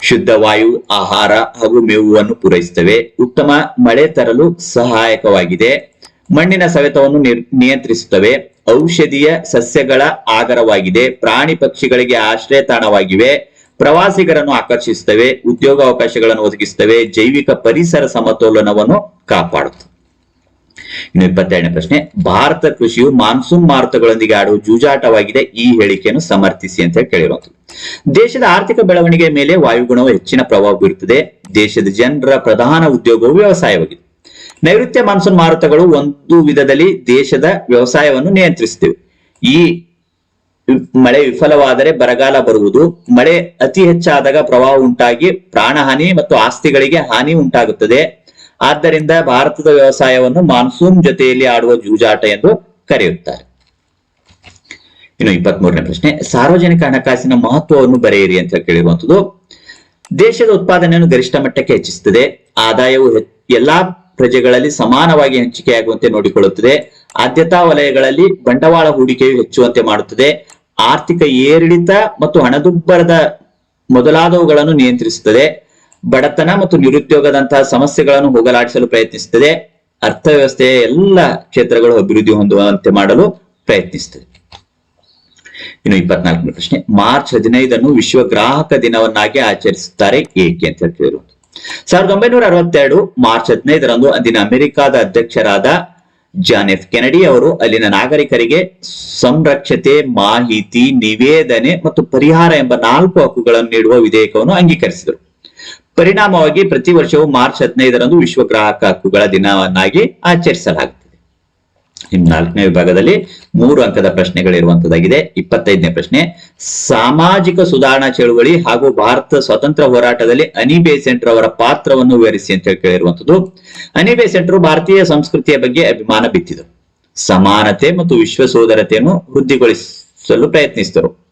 ಶುದ್ಧ ವಾಯು, ಆಹಾರ ಹಾಗೂ ಮೇವನ್ನು ಪೂರೈಸುತ್ತವೆ. ಉತ್ತಮ ಮಳೆ ತರಲು ಸಹಾಯಕವಾಗಿದೆ. ಮಣ್ಣಿನ ಸವೆತವನ್ನು ನಿಯಂತ್ರಿಸುತ್ತವೆ. ಔಷಧೀಯ ಸಸ್ಯಗಳ ಆಗರವಾಗಿದೆ ಪ್ರಾಣಿ ಪಕ್ಷಿಗಳಿಗೆ ಆಶ್ರಯ ತಾಣವಾಗಿವೆ. ಪ್ರವಾಸಿಗರನ್ನು ಆಕರ್ಷಿಸುತ್ತವೆ. ಉದ್ಯೋಗಾವಕಾಶಗಳನ್ನು ಒದಗಿಸುತ್ತವೆ. ಜೈವಿಕ ಪರಿಸರ ಸಮತೋಲನವನ್ನು ಕಾಪಾಡುತ್ತವೆ ಇನ್ನು ಇಪ್ಪತ್ತೆರಡನೇ ಪ್ರಶ್ನೆ, ಭಾರತ ಕೃಷಿಯು ಮಾನ್ಸೂನ್ ಮಾರುತಗಳೊಂದಿಗೆ ಆಡುವ ಜೂಜಾಟವಾಗಿದೆ, ಈ ಹೇಳಿಕೆಯನ್ನು ಸಮರ್ಥಿಸಿ ಅಂತ ಹೇಳಿ ದೇಶದ ಆರ್ಥಿಕ ಬೆಳವಣಿಗೆಯ ಮೇಲೆ ವಾಯುಗುಣವು ಹೆಚ್ಚಿನ ಪ್ರಭಾವ ಬೀರುತ್ತದೆ. ದೇಶದ ಜನರ ಪ್ರಧಾನ ಉದ್ಯೋಗವು ವ್ಯವಸಾಯವಾಗಿದೆ. ನೈಋತ್ಯ ಮಾನ್ಸೂನ್ ಮಾರುತಗಳು ಒಂದು ವಿಧದಲ್ಲಿ ದೇಶದ ವ್ಯವಸಾಯವನ್ನು ನಿಯಂತ್ರಿಸುತ್ತಿವೆ ಈ ಮಳೆ ವಿಫಲವಾದರೆ ಬರಗಾಲ ಬರುವುದು. ಮಳೆ ಅತಿ ಹೆಚ್ಚಾದಾಗ ಪ್ರವಾಹ ಉಂಟಾಗಿ ಪ್ರಾಣಹಾನಿ ಮತ್ತು ಆಸ್ತಿಗಳಿಗೆ ಹಾನಿ ಉಂಟಾಗುತ್ತದೆ. ಆದ್ದರಿಂದ ಭಾರತದ ವ್ಯವಸಾಯವನ್ನು ಮಾನ್ಸೂನ್ ಜೊತೆಯಲ್ಲಿ ಆಡುವ ಜೂಜಾಟ ಎಂದು ಕರೆಯುತ್ತಾರೆ. ಇನ್ನು ಇಪ್ಪತ್ತ್ ಮೂರನೇ ಪ್ರಶ್ನೆ, ಸಾರ್ವಜನಿಕ ಹಣಕಾಸಿನ ಮಹತ್ವವನ್ನು ಬರೆಯಿರಿ ಅಂತ ಕೇಳಿರುವಂತದ್ದು ದೇಶದ ಉತ್ಪಾದನೆಯನ್ನು ಗರಿಷ್ಠ ಮಟ್ಟಕ್ಕೆ ಹೆಚ್ಚಿಸುತ್ತದೆ, ಆದಾಯವು ಎಲ್ಲಾ ಪ್ರಜೆಗಳಲ್ಲಿ ಸಮಾನವಾಗಿ ಹಂಚಿಕೆಯಾಗುವಂತೆ ನೋಡಿಕೊಳ್ಳುತ್ತದೆ, ಆದ್ಯತಾ ವಲಯಗಳಲ್ಲಿ ಬಂಡವಾಳ ಹೂಡಿಕೆಯು ಹೆಚ್ಚುವಂತೆ ಮಾಡುತ್ತದೆ, ಆರ್ಥಿಕ ಏರಿಳಿತ ಮತ್ತು ಹಣದುಬ್ಬರದ ಮೊದಲಾದವುಗಳನ್ನು ನಿಯಂತ್ರಿಸುತ್ತದೆ ಬಡತನ ಮತ್ತು ನಿರುದ್ಯೋಗದಂತಹ ಸಮಸ್ಯೆಗಳನ್ನು ಹೋಗಲಾಡಿಸಲು ಪ್ರಯತ್ನಿಸುತ್ತದೆ. ಅರ್ಥವ್ಯವಸ್ಥೆಯ ಎಲ್ಲ ಕ್ಷೇತ್ರಗಳು ಅಭಿವೃದ್ಧಿ ಹೊಂದುವಂತೆ ಮಾಡಲು ಪ್ರಯತ್ನಿಸುತ್ತದೆ. ಇನ್ನು ಇಪ್ಪತ್ನಾಲ್ಕನೇ ಪ್ರಶ್ನೆ, ಮಾರ್ಚ್ ಹದಿನೈದನ್ನು ವಿಶ್ವ ಗ್ರಾಹಕ ದಿನವನ್ನಾಗಿ ಆಚರಿಸುತ್ತಾರೆ ಏಕೆ ಅಂತ ಹೇಳ್ತಿದ್ರು. ಸಾವಿರದ ಒಂಬೈನೂರ ಅರವತ್ತೆರಡು ಮಾರ್ಚ್ ಹದಿನೈದರಂದು ಅಂದಿನ ಅಮೆರಿಕಾದ ಅಧ್ಯಕ್ಷರಾದ ಜಾನ್ ಎಫ್ ಕೆನಡಿ ಅವರು ಅಲ್ಲಿನ ನಾಗರಿಕರಿಗೆ ಸಂರಕ್ಷತೆ, ಮಾಹಿತಿ, ನಿವೇದನೆ ಮತ್ತು ಪರಿಹಾರ ಎಂಬ ನಾಲ್ಕು ಹಕ್ಕುಗಳನ್ನು ನೀಡುವ ವಿಧೇಯಕವನ್ನು ಅಂಗೀಕರಿಸಿದರು. ಪರಿಣಾಮವಾಗಿ ಪ್ರತಿ ವರ್ಷವೂ ಮಾರ್ಚ್ ಹದಿನೈದರಂದು ವಿಶ್ವ ಗ್ರಾಹಕ ಹಕ್ಕುಗಳ ದಿನವನ್ನಾಗಿ ಆಚರಿಸಲಾಗುತ್ತದೆ. ಇನ್ನು ನಾಲ್ಕನೇ ವಿಭಾಗದಲ್ಲಿ ಮೂರು ಅಂಕದ ಪ್ರಶ್ನೆಗಳಿರುವಂತದ್ದಾಗಿದೆ. ಇಪ್ಪತ್ತೈದನೇ ಪ್ರಶ್ನೆ, ಸಾಮಾಜಿಕ ಸುಧಾರಣಾ ಚಳುವಳಿ ಹಾಗೂ ಭಾರತ ಸ್ವಾತಂತ್ರ್ಯ ಹೋರಾಟದಲ್ಲಿ ಅನಿ ಅವರ ಪಾತ್ರವನ್ನು ವಿವರಿಸಿ ಅಂತ ಹೇಳಿ ಕೇಳಿರುವಂತದ್ದು. ಅನಿ ಭಾರತೀಯ ಸಂಸ್ಕೃತಿಯ ಬಗ್ಗೆ ಅಭಿಮಾನ ಬಿತ್ತಿದರು. ಸಮಾನತೆ ಮತ್ತು ವಿಶ್ವ ಸೋದರತೆಯನ್ನು ವೃದ್ಧಿಗೊಳಿಸಲು ಪ್ರಯತ್ನಿಸಿದರು.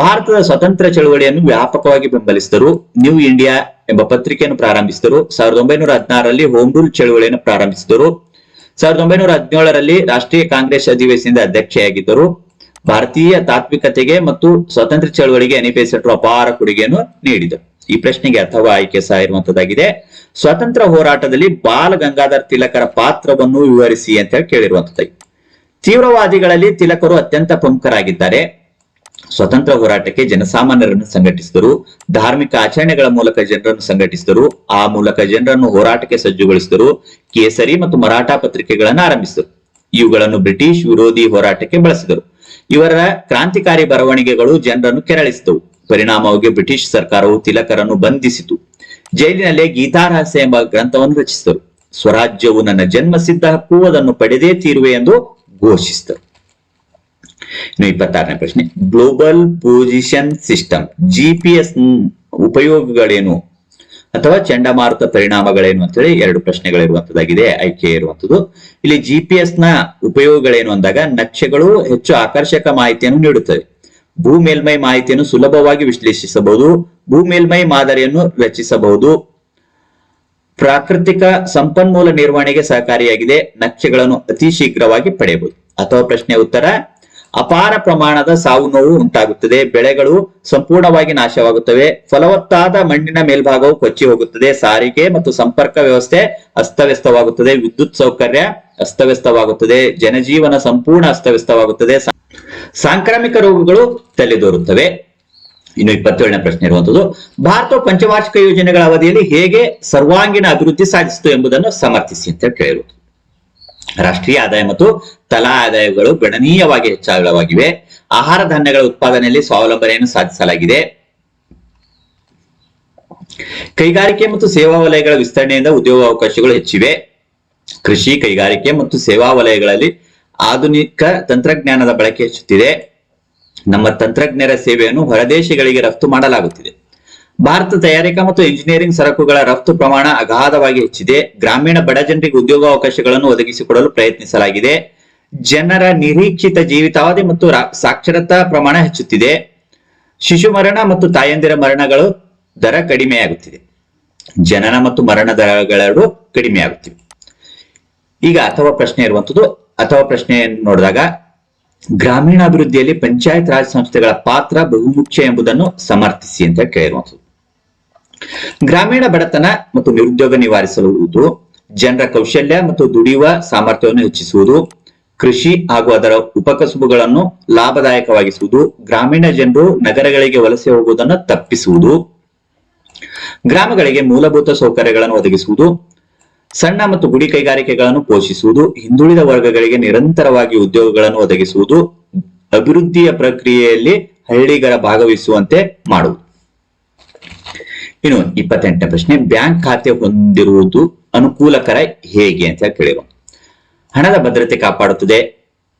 ಭಾರತದ ಸ್ವತಂತ್ರ ಚಳುವಳಿಯನ್ನು ವ್ಯಾಪಕವಾಗಿ ಬೆಂಬಲಿಸಿದರು. ನ್ಯೂ ಇಂಡಿಯಾ ಎಂಬ ಪತ್ರಿಕೆಯನ್ನು ಪ್ರಾರಂಭಿಸಿದರು. ಸಾವಿರದ ಒಂಬೈನೂರ ಹದಿನಾರರಲ್ಲಿ ಹೋಮ್ ರೂಲ್ ಚಳುವಳಿಯನ್ನು ಪ್ರಾರಂಭಿಸಿದರು. ಸಾವಿರದ ಒಂಬೈನೂರ ಹದಿನೇಳರಲ್ಲಿ ರಾಷ್ಟ್ರೀಯ ಕಾಂಗ್ರೆಸ್ ಅಧಿವೇಶನದ ಅಧ್ಯಕ್ಷೆಯಾಗಿದ್ದರು. ಭಾರತೀಯ ತಾತ್ವಿಕತೆಗೆ ಮತ್ತು ಸ್ವಾತಂತ್ರ್ಯ ಚಳುವಳಿಗೆ ಅನಿಪೇಸೆಟ್ರು ಅಪಾರ ಕೊಡುಗೆಯನ್ನು ನೀಡಿದರು. ಈ ಪ್ರಶ್ನೆಗೆ ಅಥವಾ ಆಯ್ಕೆ ಸಹ ಇರುವಂತದ್ದಾಗಿದೆ ಸ್ವತಂತ್ರ ಹೋರಾಟದಲ್ಲಿ ಬಾಲ ಗಂಗಾಧರ್ ತಿಲಕರ ಪಾತ್ರವನ್ನು ವಿವರಿಸಿ ಅಂತ ಹೇಳಿ ಕೇಳಿರುವಂತದ್ದಾಗಿದೆ ತೀವ್ರವಾದಿಗಳಲ್ಲಿ ತಿಲಕರು ಅತ್ಯಂತ ಪ್ರಮುಖರಾಗಿದ್ದಾರೆ. ಸ್ವತಂತ್ರ ಹೋರಾಟಕ್ಕೆ ಜನಸಾಮಾನ್ಯರನ್ನು ಸಂಘಟಿಸಿದರು. ಧಾರ್ಮಿಕ ಆಚರಣೆಗಳ ಮೂಲಕ ಜನರನ್ನು ಸಂಘಟಿಸಿದರು. ಆ ಮೂಲಕ ಜನರನ್ನು ಹೋರಾಟಕ್ಕೆ ಸಜ್ಜುಗೊಳಿಸಿದರು. ಕೇಸರಿ ಮತ್ತು ಮರಾಠ ಪತ್ರಿಕೆಗಳನ್ನು ಆರಂಭಿಸಿದರು. ಇವುಗಳನ್ನು ಬ್ರಿಟಿಷ್ ವಿರೋಧಿ ಹೋರಾಟಕ್ಕೆ ಬಳಸಿದರು. ಇವರ ಕ್ರಾಂತಿಕಾರಿ ಬರವಣಿಗೆಗಳು ಜನರನ್ನು ಕೆರಳಿಸಿದವು. ಪರಿಣಾಮವಾಗಿ ಬ್ರಿಟಿಷ್ ಸರ್ಕಾರವು ತಿಲಕರನ್ನು ಬಂಧಿಸಿತು. ಜೈಲಿನಲ್ಲೇ ಗೀತಾರಹಸ್ಯ ಎಂಬ ಗ್ರಂಥವನ್ನು ರಚಿಸಿದರು. ಸ್ವರಾಜ್ಯವು ನನ್ನ ಜನ್ಮಸಿದ್ಧ ಹಕ್ಕು, ಅದನ್ನು ಪಡೆದೇ ತೀರುವೆ ಎಂದು ಘೋಷಿಸಿದರು. ಇಪ್ಪತ್ತಾರನೇ ಪ್ರಶ್ನೆ. ಗ್ಲೋಬಲ್ ಪೊಸಿಷನ್ ಸಿಸ್ಟಮ್ ಜಿಪಿಎಸ್ ಉಪಯೋಗಗಳೇನು? ಅಥವಾ ಚಂಡಮಾರುತ ಪರಿಣಾಮಗಳೇನು ಅಂತೇಳಿ ಎರಡು ಪ್ರಶ್ನೆಗಳಿರುವಂತದ್ದಾಗಿದೆ ಆಯ್ಕೆ ಇರುವಂತದ್ದು. ಇಲ್ಲಿ ಜಿಪಿಎಸ್ನ ಉಪಯೋಗಗಳೇನು ಅಂದಾಗ ನಕ್ಷೆಗಳು ಹೆಚ್ಚು ಆಕರ್ಷಕ ಮಾಹಿತಿಯನ್ನು ನೀಡುತ್ತವೆ. ಭೂ ಮೇಲ್ಮೈ ಮಾಹಿತಿಯನ್ನು ಸುಲಭವಾಗಿ ವಿಶ್ಲೇಷಿಸಬಹುದು ಭೂ ಮೇಲ್ಮೈ ಮಾದರಿಯನ್ನು ರಚಿಸಬಹುದು. ಪ್ರಾಕೃತಿಕ ಸಂಪನ್ಮೂಲ ನಿರ್ವಹಣೆಗೆ ಸಹಕಾರಿಯಾಗಿದೆ, ನಕ್ಷೆಗಳನ್ನು ಅತಿ ಶೀಘ್ರವಾಗಿ ಪಡೆಯಬಹುದು. ಅಥವಾ ಪ್ರಶ್ನೆ ಉತ್ತರ ಅಪಾರ ಪ್ರಮಾಣದ ಸಾವು ನೋವು ಉಂಟಾಗುತ್ತದೆ. ಬೆಳೆಗಳು ಸಂಪೂರ್ಣವಾಗಿ ನಾಶವಾಗುತ್ತವೆ. ಫಲವತ್ತಾದ ಮಣ್ಣಿನ ಮೇಲ್ಭಾಗವು ಕೊಚ್ಚಿ ಹೋಗುತ್ತದೆ. ಸಾರಿಗೆ ಮತ್ತು ಸಂಪರ್ಕ ವ್ಯವಸ್ಥೆ ಅಸ್ತವ್ಯಸ್ತವಾಗುತ್ತದೆ. ವಿದ್ಯುತ್ ಸೌಕರ್ಯ ಅಸ್ತವ್ಯಸ್ತವಾಗುತ್ತದೆ. ಜನಜೀವನ ಸಂಪೂರ್ಣ ಅಸ್ತವ್ಯಸ್ತವಾಗುತ್ತದೆ. ಸಾಂಕ್ರಾಮಿಕ ರೋಗಗಳು ತಲೆದೋರುತ್ತವೆ. ಇನ್ನು ಇಪ್ಪತ್ತೇಳನೇ ಪ್ರಶ್ನೆ ಇರುವಂತದ್ದು, ಭಾರತವು ಪಂಚವಾರ್ಷಿಕ ಯೋಜನೆಗಳ ಅವಧಿಯಲ್ಲಿ ಹೇಗೆ ಸರ್ವಾಂಗೀಣ ಅಭಿವೃದ್ಧಿ ಸಾಧಿಸಿತು ಎಂಬುದನ್ನು ಸಮರ್ಥಿಸಿ ಅಂತ ಕೇಳಿರುವುದು. ರಾಷ್ಟ್ರೀಯ ಆದಾಯ ಮತ್ತು ತಲಾ ಆದಾಯಗಳು ಗಣನೀಯವಾಗಿ ಹೆಚ್ಚಳವಾಗಿವೆ ಆಹಾರ ಧಾನ್ಯಗಳ ಉತ್ಪಾದನೆಯಲ್ಲಿ ಸ್ವಾವಲಂಬನೆಯನ್ನು ಸಾಧಿಸಲಾಗಿದೆ. ಕೈಗಾರಿಕೆ ಮತ್ತು ಸೇವಾ ವಲಯಗಳ ವಿಸ್ತರಣೆಯಿಂದ ಉದ್ಯೋಗಾವಕಾಶಗಳು ಹೆಚ್ಚಿವೆ. ಕೃಷಿ, ಕೈಗಾರಿಕೆ ಮತ್ತು ಸೇವಾ ವಲಯಗಳಲ್ಲಿ ಆಧುನಿಕ ತಂತ್ರಜ್ಞಾನದ ಬಳಕೆ ಹೆಚ್ಚುತ್ತಿದೆ. ನಮ್ಮ ತಂತ್ರಜ್ಞರ ಸೇವೆಯನ್ನು ಹೊರದೇಶಗಳಿಗೆ ರಫ್ತು ಮಾಡಲಾಗುತ್ತಿದೆ. ಭಾರತ ತಯಾರಿಕಾ ಮತ್ತು ಇಂಜಿನಿಯರಿಂಗ್ ಸರಕುಗಳ ರಫ್ತು ಪ್ರಮಾಣ ಅಗಾಧವಾಗಿ ಹೆಚ್ಚಿದೆ. ಗ್ರಾಮೀಣ ಬಡ ಜನರಿಗೆ ಉದ್ಯೋಗಾವಕಾಶಗಳನ್ನು ಒದಗಿಸಿಕೊಡಲು ಪ್ರಯತ್ನಿಸಲಾಗಿದೆ. ಜನರ ನಿರೀಕ್ಷಿತ ಜೀವಿತಾವಧಿ ಮತ್ತು ಸಾಕ್ಷರತಾ ಪ್ರಮಾಣ ಹೆಚ್ಚುತ್ತಿದೆ. ಶಿಶು ಮರಣ ಮತ್ತು ತಾಯಂದಿರ ಮರಣಗಳು ದರ ಕಡಿಮೆಯಾಗುತ್ತಿದೆ. ಜನನ ಮತ್ತು ಮರಣ ದರಗಳೆರಡು ಕಡಿಮೆಯಾಗುತ್ತಿವೆ. ಈಗ ಅಥವಾ ಪ್ರಶ್ನೆ ಇರುವಂತದ್ದು ಅಥವಾ ಪ್ರಶ್ನೆಯನ್ನು ನೋಡಿದಾಗ ಗ್ರಾಮೀಣಾಭಿವೃದ್ಧಿಯಲ್ಲಿ ಪಂಚಾಯತ್ ರಾಜ್ ಸಂಸ್ಥೆಗಳ ಪಾತ್ರ ಬಹುಮುಖ್ಯ ಎಂಬುದನ್ನು ಸಮರ್ಥಿಸಿ ಅಂತ ಕೇಳಿರುವಂಥದ್ದು. ಗ್ರಾಮೀಣ ಬಡತನ ಮತ್ತು ನಿರುದ್ಯೋಗ ನಿವಾರಿಸುವುದು ಜನರ ಕೌಶಲ್ಯ ಮತ್ತು ದುಡಿಯುವ ಸಾಮರ್ಥ್ಯವನ್ನು ಹೆಚ್ಚಿಸುವುದು, ಕೃಷಿ ಹಾಗೂ ಅದರ ಉಪಕಸುಬುಗಳನ್ನು ಲಾಭದಾಯಕವಾಗಿಸುವುದು, ಗ್ರಾಮೀಣ ಜನರು ನಗರಗಳಿಗೆ ವಲಸೆ ಹೋಗುವುದನ್ನು ತಪ್ಪಿಸುವುದು, ಗ್ರಾಮಗಳಿಗೆ ಮೂಲಭೂತ ಸೌಕರ್ಯಗಳನ್ನು ಒದಗಿಸುವುದು, ಸಣ್ಣ ಮತ್ತು ಗುಡಿ ಕೈಗಾರಿಕೆಗಳನ್ನು ಪೋಷಿಸುವುದು, ಹಿಂದುಳಿದ ವರ್ಗಗಳಿಗೆ ನಿರಂತರವಾಗಿ ಉದ್ಯೋಗಗಳನ್ನು ಒದಗಿಸುವುದು, ಅಭಿವೃದ್ಧಿಯ ಪ್ರಕ್ರಿಯೆಯಲ್ಲಿ ಹಳ್ಳಿಗರ ಭಾಗವಹಿಸುವಂತೆ ಮಾಡುವುದು. ಇನ್ನು ಇಪ್ಪತ್ತೆಂಟನೇ ಪ್ರಶ್ನೆ, ಬ್ಯಾಂಕ್ ಖಾತೆ ಹೊಂದಿರುವುದು ಅನುಕೂಲಕರ ಹೇಗೆ ಅಂತ ಕೇಳಿರುವ. ಹಣದ ಭದ್ರತೆ ಕಾಪಾಡುತ್ತದೆ,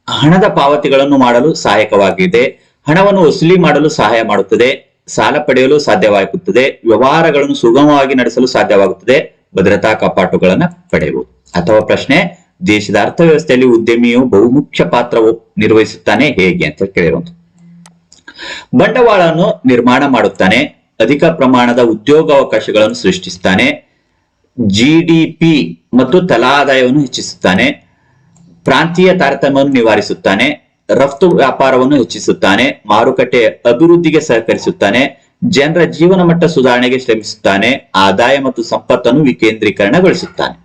ಹಣದ ಪಾವತಿಗಳನ್ನು ಮಾಡಲು ಸಹಾಯಕವಾಗಿದೆ, ಹಣವನ್ನು ವಸೂಲಿ ಮಾಡಲು ಸಹಾಯ ಮಾಡುತ್ತದೆ, ಸಾಲ ಪಡೆಯಲು ಸಾಧ್ಯವಾಗುತ್ತದೆ, ವ್ಯವಹಾರಗಳನ್ನು ಸುಗಮವಾಗಿ ನಡೆಸಲು ಸಾಧ್ಯವಾಗುತ್ತದೆ, ಭದ್ರತಾ ಕಾಪಾಟುಗಳನ್ನು ಪಡೆಯಬಹುದು. ಅಥವಾ ಪ್ರಶ್ನೆ, ದೇಶದ ಅರ್ಥವ್ಯವಸ್ಥೆಯಲ್ಲಿ ಉದ್ಯಮಿಯು ಬಹುಮುಖ್ಯ ಪಾತ್ರವು ನಿರ್ವಹಿಸುತ್ತಾನೆ ಹೇಗೆ ಅಂತ ಕೇಳಿರುವಂತ ಬಂಡವಾಳವನ್ನು ನಿರ್ಮಾಣ ಮಾಡುತ್ತಾನೆ ಅಧಿಕ ಪ್ರಮಾಣದ ಉದ್ಯೋಗಾವಕಾಶಗಳನ್ನು ಸೃಷ್ಟಿಸುತ್ತಾನೆ ಜಿಡಿಪಿ ಮತ್ತು ತಲಾದಾಯವನ್ನು ಹೆಚ್ಚಿಸುತ್ತಾನೆ. ಪ್ರಾಂತೀಯ ತಾರತಮ್ಯವನ್ನು ನಿವಾರಿಸುತ್ತಾನೆ. ರಫ್ತು ವ್ಯಾಪಾರವನ್ನು ಹೆಚ್ಚಿಸುತ್ತಾನೆ. ಮಾರುಕಟ್ಟೆ ಅಭಿವೃದ್ಧಿಗೆ ಸಹಕರಿಸುತ್ತಾನೆ. ಜನರ ಜೀವನ ಮಟ್ಟ ಸುಧಾರಣೆಗೆ ಶ್ರಮಿಸುತ್ತಾನೆ. ಆದಾಯ ಮತ್ತು ಸಂಪತ್ತನ್ನು ವಿಕೇಂದ್ರೀಕರಣಗೊಳಿಸುತ್ತಾನೆ.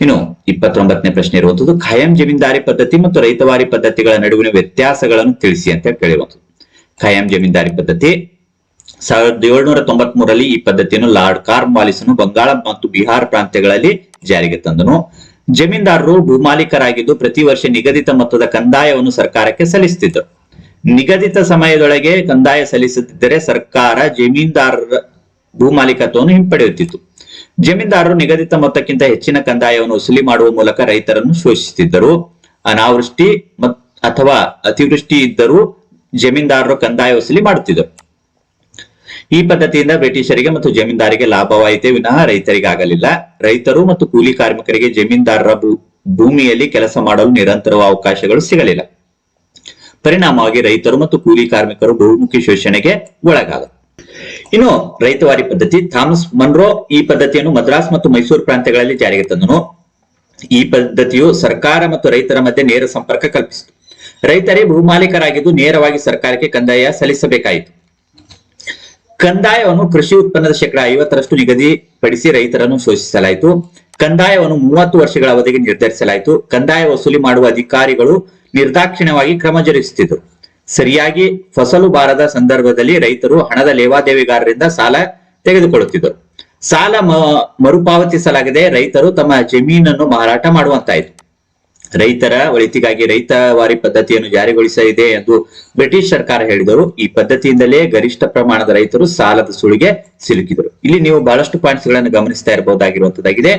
ಇನ್ನು ಇಪ್ಪತ್ತೊಂಬತ್ತನೇ ಪ್ರಶ್ನೆ ಇರುವಂತದ್ದು, ಖಾಯಂ ಜಮೀನ್ದಾರಿ ಪದ್ಧತಿ ಮತ್ತು ರೈತವಾರಿ ಪದ್ಧತಿಗಳ ನಡುವಿನ ವ್ಯತ್ಯಾಸಗಳನ್ನು ತಿಳಿಸಿ ಅಂತ ಕೇಳಿರುವಂತದ್ದು. ಖಾಯಂ ಜಮೀನ್ದಾರಿ ಪದ್ಧತಿ ಸಾವಿರದ ಏಳ್ನೂರ ತೊಂಬತ್ ಮೂರರಲ್ಲಿ ಈ ಪದ್ಧತಿಯನ್ನು ಲಾರ್ಡ್ ಕಾರ್ ಮಾಲಿಸನು ಬಂಗಾಳ ಮತ್ತು ಬಿಹಾರ ಪ್ರಾಂತ್ಯಗಳಲ್ಲಿ ಜಾರಿಗೆ ತಂದನು. ಜಮೀನ್ದಾರರು ಭೂಮಾಲೀಕರಾಗಿದ್ದು ಪ್ರತಿ ವರ್ಷ ನಿಗದಿತ ಮೊತ್ತದ ಕಂದಾಯವನ್ನು ಸರ್ಕಾರಕ್ಕೆ ಸಲ್ಲಿಸುತ್ತಿದ್ದರು. ನಿಗದಿತ ಸಮಯದೊಳಗೆ ಕಂದಾಯ ಸಲ್ಲಿಸುತ್ತಿದ್ದರೆ ಸರ್ಕಾರ ಜಮೀನ್ದಾರರ ಭೂಮಾಲೀಕತ್ವವನ್ನು ಹಿಂಪಡೆಯುತ್ತಿತ್ತು. ಜಮೀನ್ದಾರರು ನಿಗದಿತ ಮೊತ್ತಕ್ಕಿಂತ ಹೆಚ್ಚಿನ ಕಂದಾಯವನ್ನು ವಸೂಲಿ ಮಾಡುವ ಮೂಲಕ ರೈತರನ್ನು ಶೋಷಿಸುತ್ತಿದ್ದರು. ಅನಾವೃಷ್ಟಿ ಅಥವಾ ಅತಿವೃಷ್ಟಿ ಇದ್ದರೂ ಜಮೀನ್ದಾರರು ಕಂದಾಯ ವಸೂಲಿ ಮಾಡುತ್ತಿದ್ದರು. ಈ ಪದ್ಧತಿಯಿಂದ ಬ್ರಿಟಿಷರಿಗೆ ಮತ್ತು ಜಮೀನ್ದಾರಿಗೆ ಲಾಭವಾಯಿತೇ ವಿನಃ ರೈತರಿಗೆ ಆಗಲಿಲ್ಲ ರೈತರು ಮತ್ತು ಕೂಲಿ ಕಾರ್ಮಿಕರಿಗೆ ಜಮೀನ್ದಾರರ ಭೂಮಿಯಲ್ಲಿ ಕೆಲಸ ಮಾಡಲು ನಿರಂತರ ಅವಕಾಶಗಳು ಸಿಗಲಿಲ್ಲ. ಪರಿಣಾಮವಾಗಿ ರೈತರು ಮತ್ತು ಕೂಲಿ ಕಾರ್ಮಿಕರು ಬಹುಮುಖಿ ಶೋಷಣೆಗೆ ಒಳಗಾದರು. ಇನ್ನು ರೈತವಾರಿ ಪದ್ಧತಿ, ಥಾಮಸ್ ಮನ್ರೋ ಈ ಪದ್ಧತಿಯನ್ನು ಮದ್ರಾಸ್ ಮತ್ತು ಮೈಸೂರು ಪ್ರಾಂತ್ಯಗಳಲ್ಲಿ ಜಾರಿಗೆ ತಂದನು. ಈ ಪದ್ಧತಿಯು ಸರ್ಕಾರ ಮತ್ತು ರೈತರ ಮಧ್ಯೆ ನೇರ ಸಂಪರ್ಕ ಕಲ್ಪಿಸಿತು. ರೈತರೇ ಭೂಮಾಲೀಕರಾಗಿದ್ದು ನೇರವಾಗಿ ಸರ್ಕಾರಕ್ಕೆ ಕಂದಾಯ ಸಲ್ಲಿಸಬೇಕಾಯಿತು. ಕಂದಾಯವನ್ನು ಕೃಷಿ ಉತ್ಪನ್ನದ ಶೇಕಡ ಐವತ್ತರಷ್ಟು ನಿಗದಿಪಡಿಸಿ ರೈತರನ್ನು ಶೋಷಿಸಲಾಯಿತು. ಕಂದಾಯವನ್ನು ಮೂವತ್ತು ವರ್ಷಗಳ ಅವಧಿಗೆ ನಿರ್ಧರಿಸಲಾಯಿತು. ಕಂದಾಯ ವಸೂಲಿ ಮಾಡುವ ಅಧಿಕಾರಿಗಳು ನಿರ್ದಾಕ್ಷಿಣ್ಯವಾಗಿ ಕ್ರಮ ಜರುಗಿಸುತ್ತಿದ್ದರು ಸರಿಯಾಗಿ ಫಸಲು ಬಾರದ ಸಂದರ್ಭದಲ್ಲಿ ರೈತರು ಹಣದ ಲೇವಾದೇವಿಗಾರರಿಂದ ಸಾಲ ತೆಗೆದುಕೊಳ್ಳುತ್ತಿದ್ದರು. ಸಾಲ ಮರುಪಾವತಿಸಲಾಗದೆ ರೈತರು ತಮ್ಮ ಜಮೀನನ್ನು ಮಾರಾಟ ಮಾಡುವಂತಾಯಿತು. ರೈತರ ಒಳಿತಿಗಾಗಿ ರೈತವಾರಿ ಪದ್ಧತಿಯನ್ನು ಜಾರಿಗೊಳಿಸಲಿದೆ ಎಂದು ಬ್ರಿಟಿಷ್ ಸರ್ಕಾರ ಹೇಳಿದರು. ಈ ಪದ್ಧತಿಯಿಂದಲೇ ಗರಿಷ್ಠ ಪ್ರಮಾಣದ ರೈತರು ಸಾಲದ ಸುಳಿಗೆ ಸಿಲುಕಿದರು. ಇಲ್ಲಿ ನೀವು ಬಹಳಷ್ಟು ಪಾಯಿಂಟ್ಸ್ಗಳನ್ನು ಗಮನಿಸ್ತಾ ಇರಬಹುದಾಗಿರುವಂತದ್ದಾಗಿದೆ.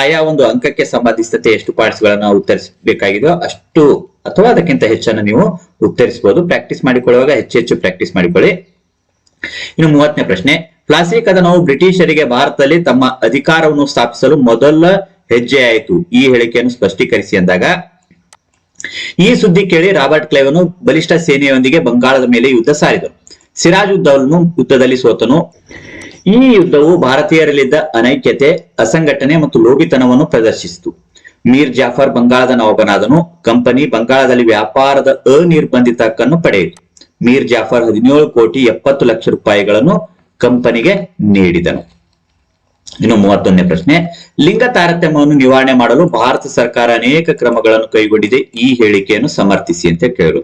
ಆಯಾ ಒಂದು ಅಂಕಕ್ಕೆ ಸಂಬಂಧಿಸಿದಂತೆ ಎಷ್ಟು ಪಾಯಿಂಟ್ಸ್ ಗಳನ್ನ ಉತ್ತರಿಸಬೇಕಾಗಿದೆಯೋ ಅಷ್ಟು ಅಥವಾ ಅದಕ್ಕಿಂತ ಹೆಚ್ಚನ್ನು ನೀವು ಉತ್ತರಿಸಬಹುದು. ಪ್ರಾಕ್ಟೀಸ್ ಮಾಡಿಕೊಳ್ಳುವಾಗ ಹೆಚ್ಚು ಹೆಚ್ಚು ಪ್ರಾಕ್ಟೀಸ್ ಮಾಡಿಕೊಳ್ಳಿ. ಇನ್ನು ಮೂವತ್ತನೇ ಪ್ರಶ್ನೆ, ಪ್ಲಾಸಿ ಕದನವು ಬ್ರಿಟಿಷರಿಗೆ ಭಾರತದಲ್ಲಿ ತಮ್ಮ ಅಧಿಕಾರವನ್ನು ಸ್ಥಾಪಿಸಲು ಮೊದಲ ಹೆಜ್ಜೆ ಆಯಿತು. ಈ ಹೇಳಿಕೆಯನ್ನು ಸ್ಪಷ್ಟೀಕರಿಸಿ ಅಂದಾಗ, ಈ ಸುದ್ದಿ ಕೇಳಿ ರಾಬರ್ಟ್ ಕ್ಲೈವನು ಬಲಿಷ್ಠ ಸೇನೆಯೊಂದಿಗೆ ಬಂಗಾಳದ ಮೇಲೆ ಯುದ್ಧ ಸಾರಿದನು. ಉದ್ದವನ್ನು ಯುದ್ಧದಲ್ಲಿ ಸೋತನು. ಈ ಯುದ್ಧವು ಭಾರತೀಯರಲ್ಲಿದ್ದ ಅನೈಕ್ಯತೆ, ಅಸಂಘಟನೆ ಮತ್ತು ಲೋಭಿತನವನ್ನು ಪ್ರದರ್ಶಿಸಿತು. ಮೀರ್ ಜಾಫರ್ ಬಂಗಾಳದ ನವಾಬನಾದನು ಕಂಪನಿ ಬಂಗಾಳದಲ್ಲಿ ವ್ಯಾಪಾರದ ಅನಿರ್ಬಂಧಿತ ಹಕ್ಕನ್ನು ಪಡೆಯಿತು. ಮೀರ್ ಜಾಫರ್ ಹದಿನೇಳು ಕೋಟಿ ಎಪ್ಪತ್ತು ಲಕ್ಷ ರೂಪಾಯಿಗಳನ್ನು ಕಂಪನಿಗೆ ನೀಡಿದನು. ಇನ್ನು ಮೂವತ್ತೊಂದನೇ ಪ್ರಶ್ನೆ. ಲಿಂಗ ತಾರತಮ್ಯವನ್ನು ನಿವಾರಣೆ ಮಾಡಲು ಭಾರತ ಸರ್ಕಾರ ಅನೇಕ ಕ್ರಮಗಳನ್ನು ಕೈಗೊಂಡಿದೆ. ಈ ಹೇಳಿಕೆಯನ್ನು ಸಮರ್ಥಿಸಿ ಅಂತ ಕೇಳಿದರು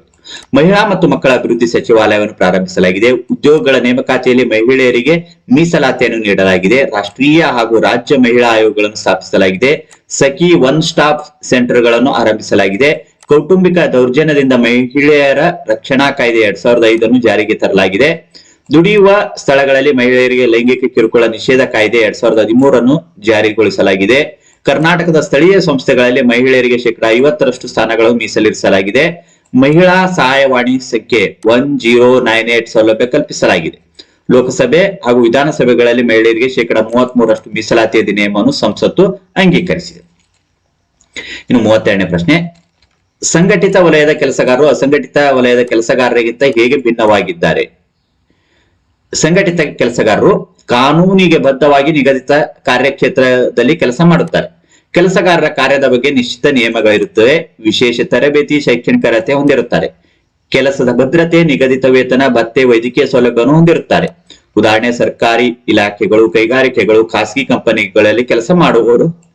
ಮಹಿಳಾ ಮತ್ತು ಮಕ್ಕಳ ಅಭಿವೃದ್ಧಿ ಸಚಿವಾಲಯವನ್ನು ಪ್ರಾರಂಭಿಸಲಾಗಿದೆ. ಉದ್ಯೋಗಗಳ ನೇಮಕಾತಿಯಲ್ಲಿ ಮಹಿಳೆಯರಿಗೆ ಮೀಸಲಾತಿಯನ್ನು ನೀಡಲಾಗಿದೆ. ರಾಷ್ಟ್ರೀಯ ಹಾಗೂ ರಾಜ್ಯ ಮಹಿಳಾ ಆಯೋಗಗಳನ್ನು ಸ್ಥಾಪಿಸಲಾಗಿದೆ. ಸಖಿ ಒನ್ ಸ್ಟಾಪ್ ಸೆಂಟರ್ಗಳನ್ನು ಆರಂಭಿಸಲಾಗಿದೆ. ಕೌಟುಂಬಿಕ ದೌರ್ಜನ್ಯದಿಂದ ಮಹಿಳೆಯರ ರಕ್ಷಣಾ ಕಾಯ್ದೆ ಎರಡ್ ಸಾವಿರದ ಐದನ್ನು ಜಾರಿಗೆ ತರಲಾಗಿದೆ. ದುಡಿಯುವ ಸ್ಥಳಗಳಲ್ಲಿ ಮಹಿಳೆಯರಿಗೆ ಲೈಂಗಿಕ ಕಿರುಕುಳ ನಿಷೇಧ ಕಾಯ್ದೆ ಎರಡ್ ಸಾವಿರದ ಹದಿಮೂರನ್ನು ಜಾರಿಗೊಳಿಸಲಾಗಿದೆ. ಕರ್ನಾಟಕದ ಸ್ಥಳೀಯ ಸಂಸ್ಥೆಗಳಲ್ಲಿ ಮಹಿಳೆಯರಿಗೆ ಶೇಕಡ ಐವತ್ತರಷ್ಟು ಸ್ಥಾನಗಳನ್ನು ಮೀಸಲಿರಿಸಲಾಗಿದೆ. ಮಹಿಳಾ ಸಹಾಯವಾಣಿ ಸಂಖ್ಯೆ ಒನ್ ಜೀರೋ ನೈನ್ ಏಟ್ ಸೌಲಭ್ಯ ಕಲ್ಪಿಸಲಾಗಿದೆ. ಲೋಕಸಭೆ ಹಾಗೂ ವಿಧಾನಸಭೆಗಳಲ್ಲಿ ಮಹಿಳೆಯರಿಗೆ ಶೇಕಡ ಮೂವತ್ತ್ ಮೂರಷ್ಟು ಮೀಸಲಾತಿ ಅಧಿನಿಯಮವನ್ನು ಸಂಸತ್ತು ಅಂಗೀಕರಿಸಿದೆ. ಇನ್ನು ಮೂವತ್ತೆರಡನೇ ಪ್ರಶ್ನೆ. ಸಂಘಟಿತ ವಲಯದ ಕೆಲಸಗಾರರು ಅಸಂಘಟಿತ ವಲಯದ ಕೆಲಸಗಾರರಿಗಿಂತ ಹೇಗೆ ಭಿನ್ನವಾಗಿದ್ದಾರೆ? ಸಂಘಟಿತ ಕೆಲಸಗಾರರು ಕಾನೂನಿಗೆ ಬದ್ಧವಾಗಿ ನಿಗದಿತ ಕಾರ್ಯಕ್ಷೇತ್ರದಲ್ಲಿ ಕೆಲಸ ಮಾಡುತ್ತಾರೆ. ಕೆಲಸಗಾರರ ಕಾರ್ಯದ ಬಗ್ಗೆ ನಿಶ್ಚಿತ ನಿಯಮಗಳಿರುತ್ತವೆ. ವಿಶೇಷ ತರಬೇತಿ ಶೈಕ್ಷಣಿಕ ಅರ್ಹತೆ ಹೊಂದಿರುತ್ತಾರೆ. ಕೆಲಸದ ಭದ್ರತೆ, ನಿಗದಿತ ವೇತನ, ಭತ್ತೆ, ವೈದ್ಯಕೀಯ ಸೌಲಭ್ಯವನ್ನು ಹೊಂದಿರುತ್ತಾರೆ. ಉದಾಹರಣೆ, ಸರ್ಕಾರಿ ಇಲಾಖೆಗಳು, ಕೈಗಾರಿಕೆಗಳು, ಖಾಸಗಿ ಕಂಪನಿಗಳಲ್ಲಿ ಕೆಲಸ ಮಾಡುವವರು.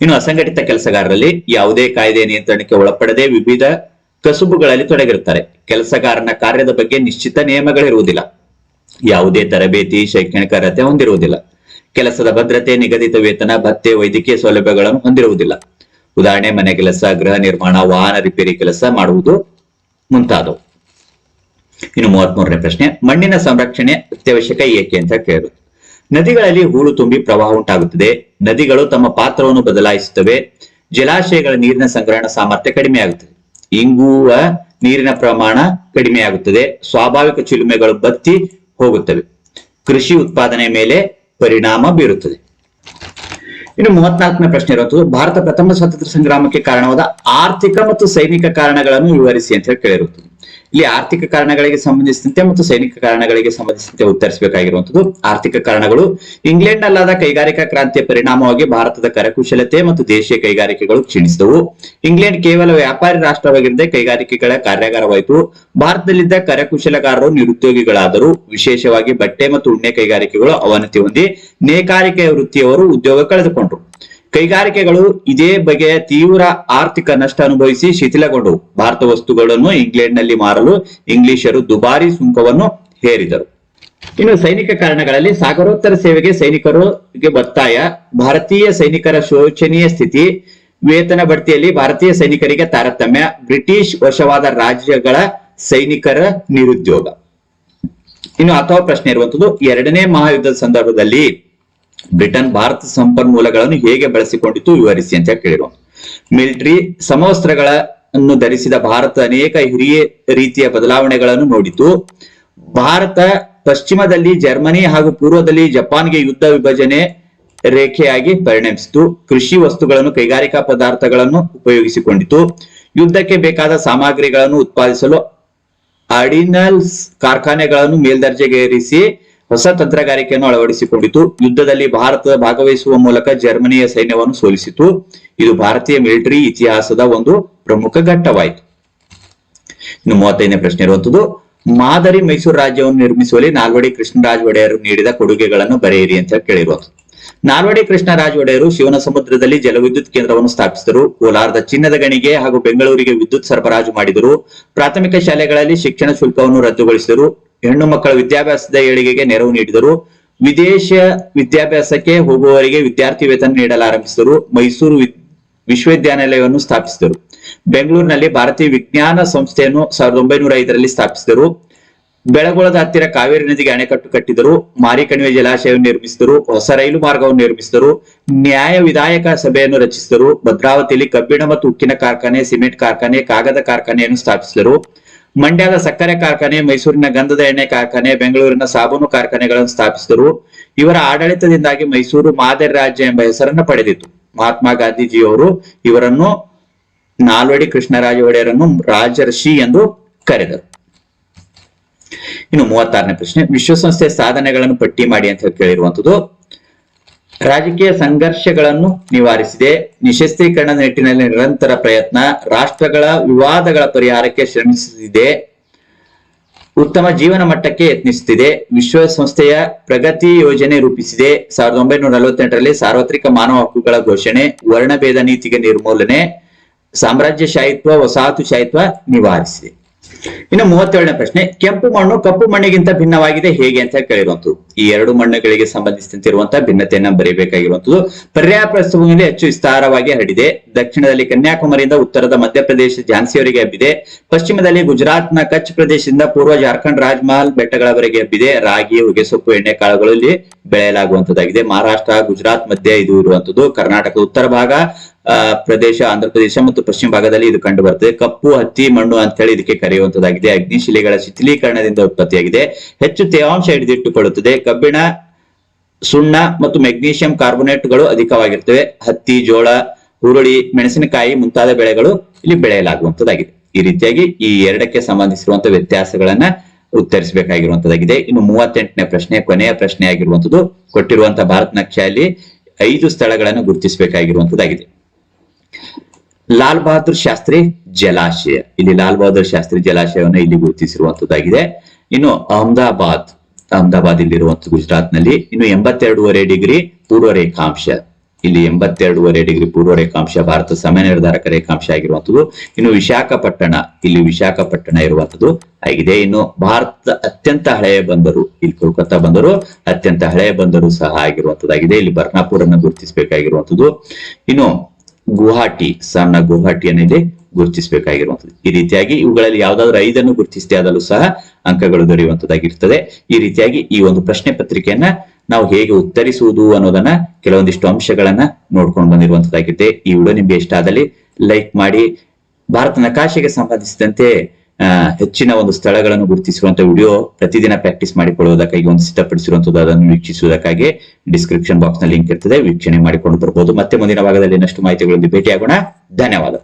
ಇನ್ನು ಅಸಂಘಟಿತ ಕೆಲಸಗಾರರಲ್ಲಿ ಯಾವುದೇ ಕಾಯ್ದೆ ನಿಯಂತ್ರಣಕ್ಕೆ ಒಳಪಡದೆ ವಿವಿಧ ಕಸುಬುಗಳಲ್ಲಿ ತೊಡಗಿರುತ್ತಾರೆ. ಕೆಲಸಗಾರನ ಕಾರ್ಯದ ಬಗ್ಗೆ ನಿಶ್ಚಿತ ನಿಯಮಗಳಿರುವುದಿಲ್ಲ. ಯಾವುದೇ ತರಬೇತಿ ಶೈಕ್ಷಣಿಕ ಅರ್ಹತೆ ಹೊಂದಿರುವುದಿಲ್ಲ. ಕೆಲಸದ ಭದ್ರತೆ, ನಿಗದಿತ ವೇತನ, ಭತ್ತೆ, ವೈದ್ಯಕೀಯ ಸೌಲಭ್ಯಗಳನ್ನು ಹೊಂದಿರುವುದಿಲ್ಲ. ಉದಾಹರಣೆ, ಮನೆ ಕೆಲಸ, ಗೃಹ ನಿರ್ಮಾಣ, ವಾಹನ ರಿಪೇರಿ ಕೆಲಸ ಮಾಡುವುದು ಮುಂತಾದವು. ಇನ್ನು ಮೂವತ್ಮೂರನೇ ಪ್ರಶ್ನೆ, ಮಣ್ಣಿನ ಸಂರಕ್ಷಣೆ ಅತ್ಯವಶ್ಯಕ ಏಕೆ ಅಂತ ಕೇಳಿದ್ರು ನದಿಗಳಲ್ಲಿ ಹೂಳು ತುಂಬಿ ಪ್ರವಾಹ ಉಂಟಾಗುತ್ತದೆ. ನದಿಗಳು ತಮ್ಮ ಪಾತ್ರವನ್ನು ಬದಲಾಯಿಸುತ್ತವೆ. ಜಲಾಶಯಗಳ ನೀರಿನ ಸಂಗ್ರಹಣ ಸಾಮರ್ಥ್ಯ ಕಡಿಮೆಯಾಗುತ್ತದೆ. ಇಂಗುವ ನೀರಿನ ಪ್ರಮಾಣ ಕಡಿಮೆಯಾಗುತ್ತದೆ. ಸ್ವಾಭಾವಿಕ ಚಿಲುಮೆಗಳು ಬತ್ತಿ ಹೋಗುತ್ತವೆ. ಕೃಷಿ ಉತ್ಪಾದನೆ ಮೇಲೆ ಪರಿಣಾಮ ಬೀರುತ್ತದೆ. ಇನ್ನು ಮೂವತ್ನಾಲ್ಕನೇ ಪ್ರಶ್ನೆ ಇರುವಂತದ್ದು ಭಾರತ ಪ್ರಥಮ ಸ್ವಾತಂತ್ರ್ಯ ಸಂಗ್ರಾಮಕ್ಕೆ ಕಾರಣವಾದ ಆರ್ಥಿಕ ಮತ್ತು ಸೈನಿಕ ಕಾರಣಗಳನ್ನು ವಿವರಿಸಿ ಅಂತ ಹೇಳಿ ಕೇಳಿರುತ್ತದೆ ಇಲ್ಲಿ ಆರ್ಥಿಕ ಕಾರಣಗಳಿಗೆ ಸಂಬಂಧಿಸಿದಂತೆ ಮತ್ತು ಸೈನಿಕ ಕಾರಣಗಳಿಗೆ ಸಂಬಂಧಿಸಿದಂತೆ ಉತ್ತರಿಸಬೇಕಾಗಿರುವಂತದ್ದು ಆರ್ಥಿಕ ಕಾರಣಗಳು ಇಂಗ್ಲೆಂಡ್ ನಲ್ಲಾದ ಕೈಗಾರಿಕಾ ಕ್ರಾಂತಿಯ ಪರಿಣಾಮವಾಗಿ ಭಾರತದ ಕರಕುಶಲತೆ ಮತ್ತು ದೇಶೀಯ ಕೈಗಾರಿಕೆಗಳು ಕ್ಷೀಣಿಸಿದವು. ಇಂಗ್ಲೆಂಡ್ ಕೇವಲ ವ್ಯಾಪಾರಿ ರಾಷ್ಟ್ರವಾಗಿರದೆ ಕೈಗಾರಿಕೆಗಳ ಕಾರ್ಯಾಗಾರವಾಯಿತು. ಭಾರತದಲ್ಲಿದ್ದ ಕರಕುಶಲಗಾರರು, ನಿರುದ್ಯೋಗಿಗಳಾದರು ವಿಶೇಷವಾಗಿ ಬಟ್ಟೆ ಮತ್ತು ಉಣ್ಣೆ ಕೈಗಾರಿಕೆಗಳು ಅವನತಿ ಹೊಂದಿ ನೇಕಾರಿಕೆ ವೃತ್ತಿಯವರು ಉದ್ಯೋಗ ಕಳೆದುಕೊಂಡರು. ಕೈಗಾರಿಕೆಗಳು ಇದೇ ಬಗೆಯ ತೀವ್ರ ಆರ್ಥಿಕ ನಷ್ಟ ಅನುಭವಿಸಿ ಶಿಥಿಲಗೊಂಡವು ಭಾರತ ವಸ್ತುಗಳನ್ನು ಇಂಗ್ಲೆಂಡ್ನಲ್ಲಿ ಮಾರಲು ಇಂಗ್ಲಿಷರು ದುಬಾರಿ ಸುಂಕವನ್ನು ಹೇರಿದರು. ಇನ್ನು ಸೈನಿಕ ಕಾರಣಗಳಲ್ಲಿ ಸಾಗರೋತ್ತರ ಸೇವೆಗೆ ಸೈನಿಕರಿಗೆ ಒತ್ತಾಯ. ಭಾರತೀಯ ಸೈನಿಕರ ಶೋಚನೀಯ ಸ್ಥಿತಿ. ವೇತನ ಬಡ್ತಿಯಲ್ಲಿ ಭಾರತೀಯ ಸೈನಿಕರಿಗೆ ತಾರತಮ್ಯ. ಬ್ರಿಟಿಷ್ ವಶವಾದ ರಾಜ್ಯಗಳ ಸೈನಿಕರ ನಿರುದ್ಯೋಗ. ಇನ್ನು ಅಥವಾ ಪ್ರಶ್ನೆ ಇರುವಂತದ್ದು ಎರಡನೇ ಮಹಾಯುದ್ಧದ ಸಂದರ್ಭದಲ್ಲಿ ಬ್ರಿಟನ್ ಭಾರತ ಸಂಪನ್ಮೂಲಗಳನ್ನು ಹೇಗೆ ಬಳಸಿಕೊಂಡಿತು ವಿವರಿಸಿ ಅಂತ ಕೇಳಿರುವ ಮಿಲಿಟರಿ ಸಮವಸ್ತ್ರಗಳನ್ನು ಧರಿಸಿದ ಭಾರತ ಅನೇಕ ಹಿರಿಯ ರೀತಿಯ ಬದಲಾವಣೆಗಳನ್ನು ನೋಡಿತು. ಭಾರತ ಪಶ್ಚಿಮದಲ್ಲಿ ಜರ್ಮನಿ ಹಾಗೂ ಪೂರ್ವದಲ್ಲಿ ಜಪಾನ್ಗೆ ಯುದ್ಧ ವಿಭಜನೆ ರೇಖೆಯಾಗಿ ಪರಿಣಮಿಸಿತು. ಕೃಷಿ ವಸ್ತುಗಳನ್ನು, ಕೈಗಾರಿಕಾ ಪದಾರ್ಥಗಳನ್ನು ಉಪಯೋಗಿಸಿಕೊಂಡಿತು. ಯುದ್ಧಕ್ಕೆ ಬೇಕಾದ ಸಾಮಗ್ರಿಗಳನ್ನು ಉತ್ಪಾದಿಸಲು ಅಡಿನಲ್ಸ್ ಕಾರ್ಖಾನೆಗಳನ್ನು ಮೇಲ್ದರ್ಜೆಗೇರಿಸಿ ಹೊಸ ತಂತ್ರಗಾರಿಕೆಯನ್ನು ಅಳವಡಿಸಿಕೊಂಡಿತು. ಯುದ್ಧದಲ್ಲಿ ಭಾರತ ಭಾಗವಹಿಸುವ ಮೂಲಕ ಜರ್ಮನಿಯ ಸೈನ್ಯವನ್ನು ಸೋಲಿಸಿತು. ಇದು ಭಾರತೀಯ ಮಿಲಿಟರಿ ಇತಿಹಾಸದ ಒಂದು ಪ್ರಮುಖ ಘಟ್ಟವಾಯಿತು. ಇನ್ನು ಮೂವತ್ತೈದನೇ ಪ್ರಶ್ನೆ ಇರುವಂತದ್ದು ಮಾದರಿ ಮೈಸೂರು ರಾಜ್ಯವನ್ನು ನಿರ್ಮಿಸುವಲ್ಲಿ ನಾಲ್ವಡಿ ಕೃಷ್ಣರಾಜ ಒಡೆಯರು ನೀಡಿದ ಕೊಡುಗೆಗಳನ್ನು ಬರೆಯಿರಿ ಅಂತ ಕೇಳಿರುವಂತದ್ದು ನಾಲ್ವಡಿ ಕೃಷ್ಣರಾಜ ಒಡೆಯರು ಶಿವನ ಸಮುದ್ರದಲ್ಲಿ ಜಲವಿದ್ಯುತ್ ಕೇಂದ್ರವನ್ನು ಸ್ಥಾಪಿಸಿದರು. ಕೋಲಾರದ ಚಿನ್ನದ ಗಣಿಗೆ ಹಾಗೂ ಬೆಂಗಳೂರಿಗೆ ವಿದ್ಯುತ್ ಸರಬರಾಜು ಮಾಡಿದರು. ಪ್ರಾಥಮಿಕ ಶಾಲೆಗಳಲ್ಲಿ ಶಿಕ್ಷಣ ಶುಲ್ಕವನ್ನು ರದ್ದುಗೊಳಿಸಿದರು. ಹೆಣ್ಣು ಮಕ್ಕಳ ವಿದ್ಯಾಭ್ಯಾಸದ ಏಳಿಗೆಗೆ ನೆರವು ನೀಡಿದರು. ವಿದೇಶ ವಿದ್ಯಾಭ್ಯಾಸಕ್ಕೆ ಹೋಗುವವರಿಗೆ ವಿದ್ಯಾರ್ಥಿ ವೇತನ ನೀಡಲಾರಂಭಿಸಿದರು. ಮೈಸೂರು ವಿಶ್ವವಿದ್ಯಾನಿಲಯವನ್ನು ಸ್ಥಾಪಿಸಿದರು. ಬೆಂಗಳೂರಿನಲ್ಲಿ ಭಾರತೀಯ ವಿಜ್ಞಾನ ಸಂಸ್ಥೆಯನ್ನು ಸಾವಿರದ ಒಂಬೈನೂರ ಐದರಲ್ಲಿ ಸ್ಥಾಪಿಸಿದರು. ಬೆಳಗೊಳದ ಹತ್ತಿರ ಕಾವೇರಿ ನದಿಗೆ ಅಣೆಕಟ್ಟು ಕಟ್ಟಿದರು. ಮಾರಿಕಣಿವೆ ಜಲಾಶಯವನ್ನು ನಿರ್ಮಿಸಿದರು. ಹೊಸ ರೈಲು ಮಾರ್ಗವನ್ನು ನಿರ್ಮಿಸಿದರು. ನ್ಯಾಯ ವಿಧಾಯಕ ಸಭೆಯನ್ನು ರಚಿಸಿದರು. ಭದ್ರಾವತಿಯಲ್ಲಿ ಕಬ್ಬಿಣ ಮತ್ತು ಉಕ್ಕಿನ ಕಾರ್ಖಾನೆ, ಸಿಮೆಂಟ್ ಕಾರ್ಖಾನೆ, ಕಾಗದ ಕಾರ್ಖಾನೆಯನ್ನು ಸ್ಥಾಪಿಸಿದರು. ಮಂಡ್ಯದ ಸಕ್ಕರೆ ಕಾರ್ಖಾನೆ, ಮೈಸೂರಿನ ಗಂಧದ ಎಣ್ಣೆ ಕಾರ್ಖಾನೆ, ಬೆಂಗಳೂರಿನ ಸಾಬೂನು ಕಾರ್ಖಾನೆಗಳನ್ನು ಸ್ಥಾಪಿಸಿದರು. ಇವರ ಆಡಳಿತದಿಂದಾಗಿ ಮೈಸೂರು ಮಾದರಿ ರಾಜ್ಯ ಎಂಬ ಹೆಸರನ್ನು ಪಡೆದಿತ್ತು. ಮಹಾತ್ಮ ಗಾಂಧೀಜಿಯವರು ಇವರನ್ನು ನಾಲ್ವಡಿ ಕೃಷ್ಣರಾಜ ಒಡೆಯರನ್ನು ರಾಜರ್ಷಿ ಎಂದು ಕರೆದರು. ಇನ್ನು ಮೂವತ್ತಾರನೇ ಪ್ರಶ್ನೆ, ವಿಶ್ವಸಂಸ್ಥೆಯ ಸಾಧನೆಗಳನ್ನು ಪಟ್ಟಿ ಮಾಡಿ ಅಂತ ಕೇಳಿರುವಂತದ್ದು ರಾಜಕೀಯ ಸಂಘರ್ಷಗಳನ್ನು ನಿವಾರಿಸಿದೆ. ನಿಶಸ್ತ್ರೀಕರಣದ ನಿಟ್ಟಿನಲ್ಲಿ ನಿರಂತರ ಪ್ರಯತ್ನ. ರಾಷ್ಟ್ರಗಳ ವಿವಾದಗಳ ಪರಿಹಾರಕ್ಕೆ ಶ್ರಮಿಸುತ್ತಿದೆ ಉತ್ತಮ ಜೀವನ ಮಟ್ಟಕ್ಕೆ ಯತ್ನಿಸುತ್ತಿದೆ. ವಿಶ್ವಸಂಸ್ಥೆಯ ಪ್ರಗತಿ ಯೋಜನೆ ರೂಪಿಸಿದೆ. ಸಾವಿರದ ಒಂಬೈನೂರ ನಲವತ್ತೆಂಟರಲ್ಲಿ ಸಾರ್ವತ್ರಿಕ ಮಾನವ ಹಕ್ಕುಗಳ ಘೋಷಣೆ ವರ್ಣಭೇದ ನೀತಿಗೆ ನಿರ್ಮೂಲನೆ ಸಾಮ್ರಾಜ್ಯಶಾಹಿತ್ವ ವಸಾಹತುಶಾಹಿತ್ವ ನಿವಾರಿಸಿದೆ. ಇನ್ನು ಮೂವತ್ತೇಳನೇ ಪ್ರಶ್ನೆ, ಕೆಂಪು ಮಣ್ಣು ಕಪ್ಪು ಮಣ್ಣಿಗಿಂತ ಭಿನ್ನವಾಗಿದೆ ಹೇಗೆ ಅಂತ ಕೇಳಿರುವಂತದ್ದು ಈ ಎರಡು ಮಣ್ಣುಗಳಿಗೆ ಸಂಬಂಧಿಸಿದಂತಿರುವಂತಹ ಭಿನ್ನತೆಯನ್ನ ಬರೀಬೇಕಾಗಿರುವಂತದ್ದು ಪರ್ಯಾಯ ಪ್ರಸ್ಥಭೂಮಿಯಲ್ಲಿ ಹೆಚ್ಚು ವಿಸ್ತಾರವಾಗಿ ಹರಡಿದೆ. ದಕ್ಷಿಣದಲ್ಲಿ ಕನ್ಯಾಕುಮಾರಿಯಿಂದ ಉತ್ತರದ ಮಧ್ಯಪ್ರದೇಶ ಝಾನ್ಸಿಯವರೆಗೆ ಹಬ್ಬಿದೆ. ಪಶ್ಚಿಮದಲ್ಲಿ ಗುಜರಾತ್ನ ಕಚ್ ಪ್ರದೇಶದಿಂದ ಪೂರ್ವ ಜಾರ್ಖಂಡ್ ರಾಜ್ಮಹಲ್ ಬೆಟ್ಟಗಳವರೆಗೆ ಹಬ್ಬಿದೆ. ರಾಗಿ ಹೊಗೆಸೊಪ್ಪು ಎಣ್ಣೆ ಕಾಳುಗಳಲ್ಲಿ ಬೆಳೆಯಲಾಗುವಂತದ್ದಾಗಿದೆ ಮಹಾರಾಷ್ಟ್ರ, ಗುಜರಾತ್ ಮಧ್ಯೆ ಇದು ಇರುವಂತದ್ದು ಕರ್ನಾಟಕದ ಉತ್ತರ ಭಾಗ ಪ್ರದೇಶ ಆಂಧ್ರ ಪ್ರದೇಶ ಮತ್ತು ಪಶ್ಚಿಮ ಭಾಗದಲ್ಲಿ ಇದು ಕಂಡು ಬರ್ತದೆ. ಕಪ್ಪು, ಹತ್ತಿ, ಮಣ್ಣು ಅಂತ ಹೇಳಿ ಇದಕ್ಕೆ ಕರೆಯುವಂತದ್ದಾಗಿದೆ ಅಗ್ನಿಶಿಲೆಗಳ ಶಿಥಿಲೀಕರಣದಿಂದ ಉತ್ಪತ್ತಿಯಾಗಿದೆ. ಹೆಚ್ಚು ತೇವಾಂಶ ಹಿಡಿದಿಟ್ಟುಕೊಳ್ಳುತ್ತದೆ. ಕಬ್ಬಿಣ, ಸುಣ್ಣ ಮತ್ತು ಮೆಗ್ನೀಷಿಯಂ ಕಾರ್ಬೋನೇಟ್ಗಳು ಅಧಿಕವಾಗಿರ್ತವೆ. ಹತ್ತಿ, ಜೋಳ, ಹುರುಳಿ, ಮೆಣಸಿನಕಾಯಿ ಮುಂತಾದ ಬೆಳೆಗಳು ಇಲ್ಲಿ ಬೆಳೆಯಲಾಗುವಂತದ್ದಾಗಿದೆ ಈ ರೀತಿಯಾಗಿ ಈ ಎರಡಕ್ಕೆ ಸಂಬಂಧಿಸಿರುವಂತಹ ವ್ಯತ್ಯಾಸಗಳನ್ನ ಉತ್ತರಿಸಬೇಕಾಗಿರುವಂತದ್ದಾಗಿದೆ ಇನ್ನು ಮೂವತ್ತೆಂಟನೇ ಪ್ರಶ್ನೆ, ಕೊನೆಯ ಪ್ರಶ್ನೆ ಆಗಿರುವಂತದ್ದು ಕೊಟ್ಟಿರುವಂತಹ ಭಾರತ ನಕ್ಷೆಯಲ್ಲಿ ಐದು ಸ್ಥಳಗಳನ್ನು ಗುರುತಿಸಬೇಕಾಗಿರುವಂತದ್ದಾಗಿದೆ ಲಾಲ್ ಬಹದ್ದೂರ್ ಶಾಸ್ತ್ರಿ ಜಲಾಶಯ. ಇಲ್ಲಿ ಲಾಲ್ ಬಹದ್ದೂರ್ ಶಾಸ್ತ್ರಿ ಜಲಾಶಯವನ್ನು ಇಲ್ಲಿ ಗುರುತಿಸಿರುವಂತದ್ದಾಗಿದೆ ಇನ್ನು ಅಹಮದಾಬಾದ್ ಅಹಮದಾಬಾದ್ ಇಲ್ಲಿರುವಂತ ಗುಜರಾತ್ನಲ್ಲಿ ಇನ್ನು ಎಂಬತ್ತೆರಡೂವರೆ ಡಿಗ್ರಿ ಪೂರ್ವ ರೇಖಾಂಶ ಇಲ್ಲಿ ಎಂಬತ್ತೆರಡೂವರೆ ಡಿಗ್ರಿ ಪೂರ್ವ ರೇಖಾಂಶ ಭಾರತ ಸಮಯ ನಿರ್ಧಾರಕ ರೇಖಾಂಶ ಆಗಿರುವಂತದ್ದು ಇನ್ನು ವಿಶಾಖಪಟ್ಟಣ, ಇಲ್ಲಿ ವಿಶಾಖಪಟ್ಟಣ ಇರುವಂತದ್ದು ಆಗಿದೆ. ಇನ್ನು ಭಾರತ ಅತ್ಯಂತ ಹಳೆಯ ಬಂದರು, ಇಲ್ಲಿ ಕೋಲ್ಕತ್ತಾ ಬಂದರು, ಅತ್ಯಂತ ಹಳೆಯ ಬಂದರು ಸಹ ಆಗಿರುವಂತದ್ದಾಗಿದೆ ಇಲ್ಲಿ ಬರ್ನಾಪುರ್ ಅನ್ನು ಗುರುತಿಸಬೇಕಾಗಿರುವಂತದ್ದು ಇನ್ನು ಗುವಾಹಟಿ, ಸಣ್ಣ ಗುವಾಹಟಿ ಏನಿದೆ ಗುರುತಿಸಬೇಕಾಗಿರುವಂತದ್ದು ಈ ರೀತಿಯಾಗಿ ಇವುಗಳಲ್ಲಿ ಯಾವ್ದಾದ್ರು ಐದನ್ನು ಗುರುತಿಸದೆ ಆದಲ್ಲೂ ಸಹ ಅಂಕಗಳು ದೊರೆಯುವಂತದ್ದಾಗಿರ್ತದೆ ಈ ರೀತಿಯಾಗಿ ಈ ಒಂದು ಪ್ರಶ್ನೆ ಪತ್ರಿಕೆಯನ್ನ ನಾವು ಹೇಗೆ ಉತ್ತರಿಸುವುದು ಅನ್ನೋದನ್ನ ಕೆಲವೊಂದಿಷ್ಟು ಅಂಶಗಳನ್ನ ನೋಡ್ಕೊಂಡು ಬಂದಿರುವಂತದ್ದಾಗಿದೆ ಈ ವಿಡಿಯೋ ನಿಮ್ಗೆ ಇಷ್ಟ ಆದಲ್ಲಿ ಲೈಕ್ ಮಾಡಿ ಭಾರತ ನಕಾಶೆಗೆ ಸಂಬಂಧಿಸಿದಂತೆ ಹೆಚ್ಚಿನ ಒಂದು ಸ್ಥಳಗಳನ್ನು ಗುರುತಿಸುವಂತ ವಿಡಿಯೋ ಪ್ರತಿದಿನ ಪ್ರಾಕ್ಟೀಸ್ ಮಾಡಿಕೊಳ್ಳುವುದಕ್ಕಾಗಿ, ಒಂದು ಸಿದ್ಧಪಡಿಸಿರುವಂತದ್ದು ಅದನ್ನು ವೀಕ್ಷಿಸುವುದಕ್ಕಾಗಿ ಡಿಸ್ಕ್ರಿಪ್ಷನ್ ಬಾಕ್ಸ್ನ ಲಿಂಕ್ ಇರ್ತದೆ. ವೀಕ್ಷಣೆ ಮಾಡಿಕೊಂಡು ಬರ್ಬೋದು. ಮತ್ತೆ ಮುಂದಿನ ಭಾಗದಲ್ಲಿ ಇನ್ನಷ್ಟು ಮಾಹಿತಿಗಳೊಂದಿಗೆ ಭೇಟಿಯಾಗೋಣ. ಧನ್ಯವಾದ.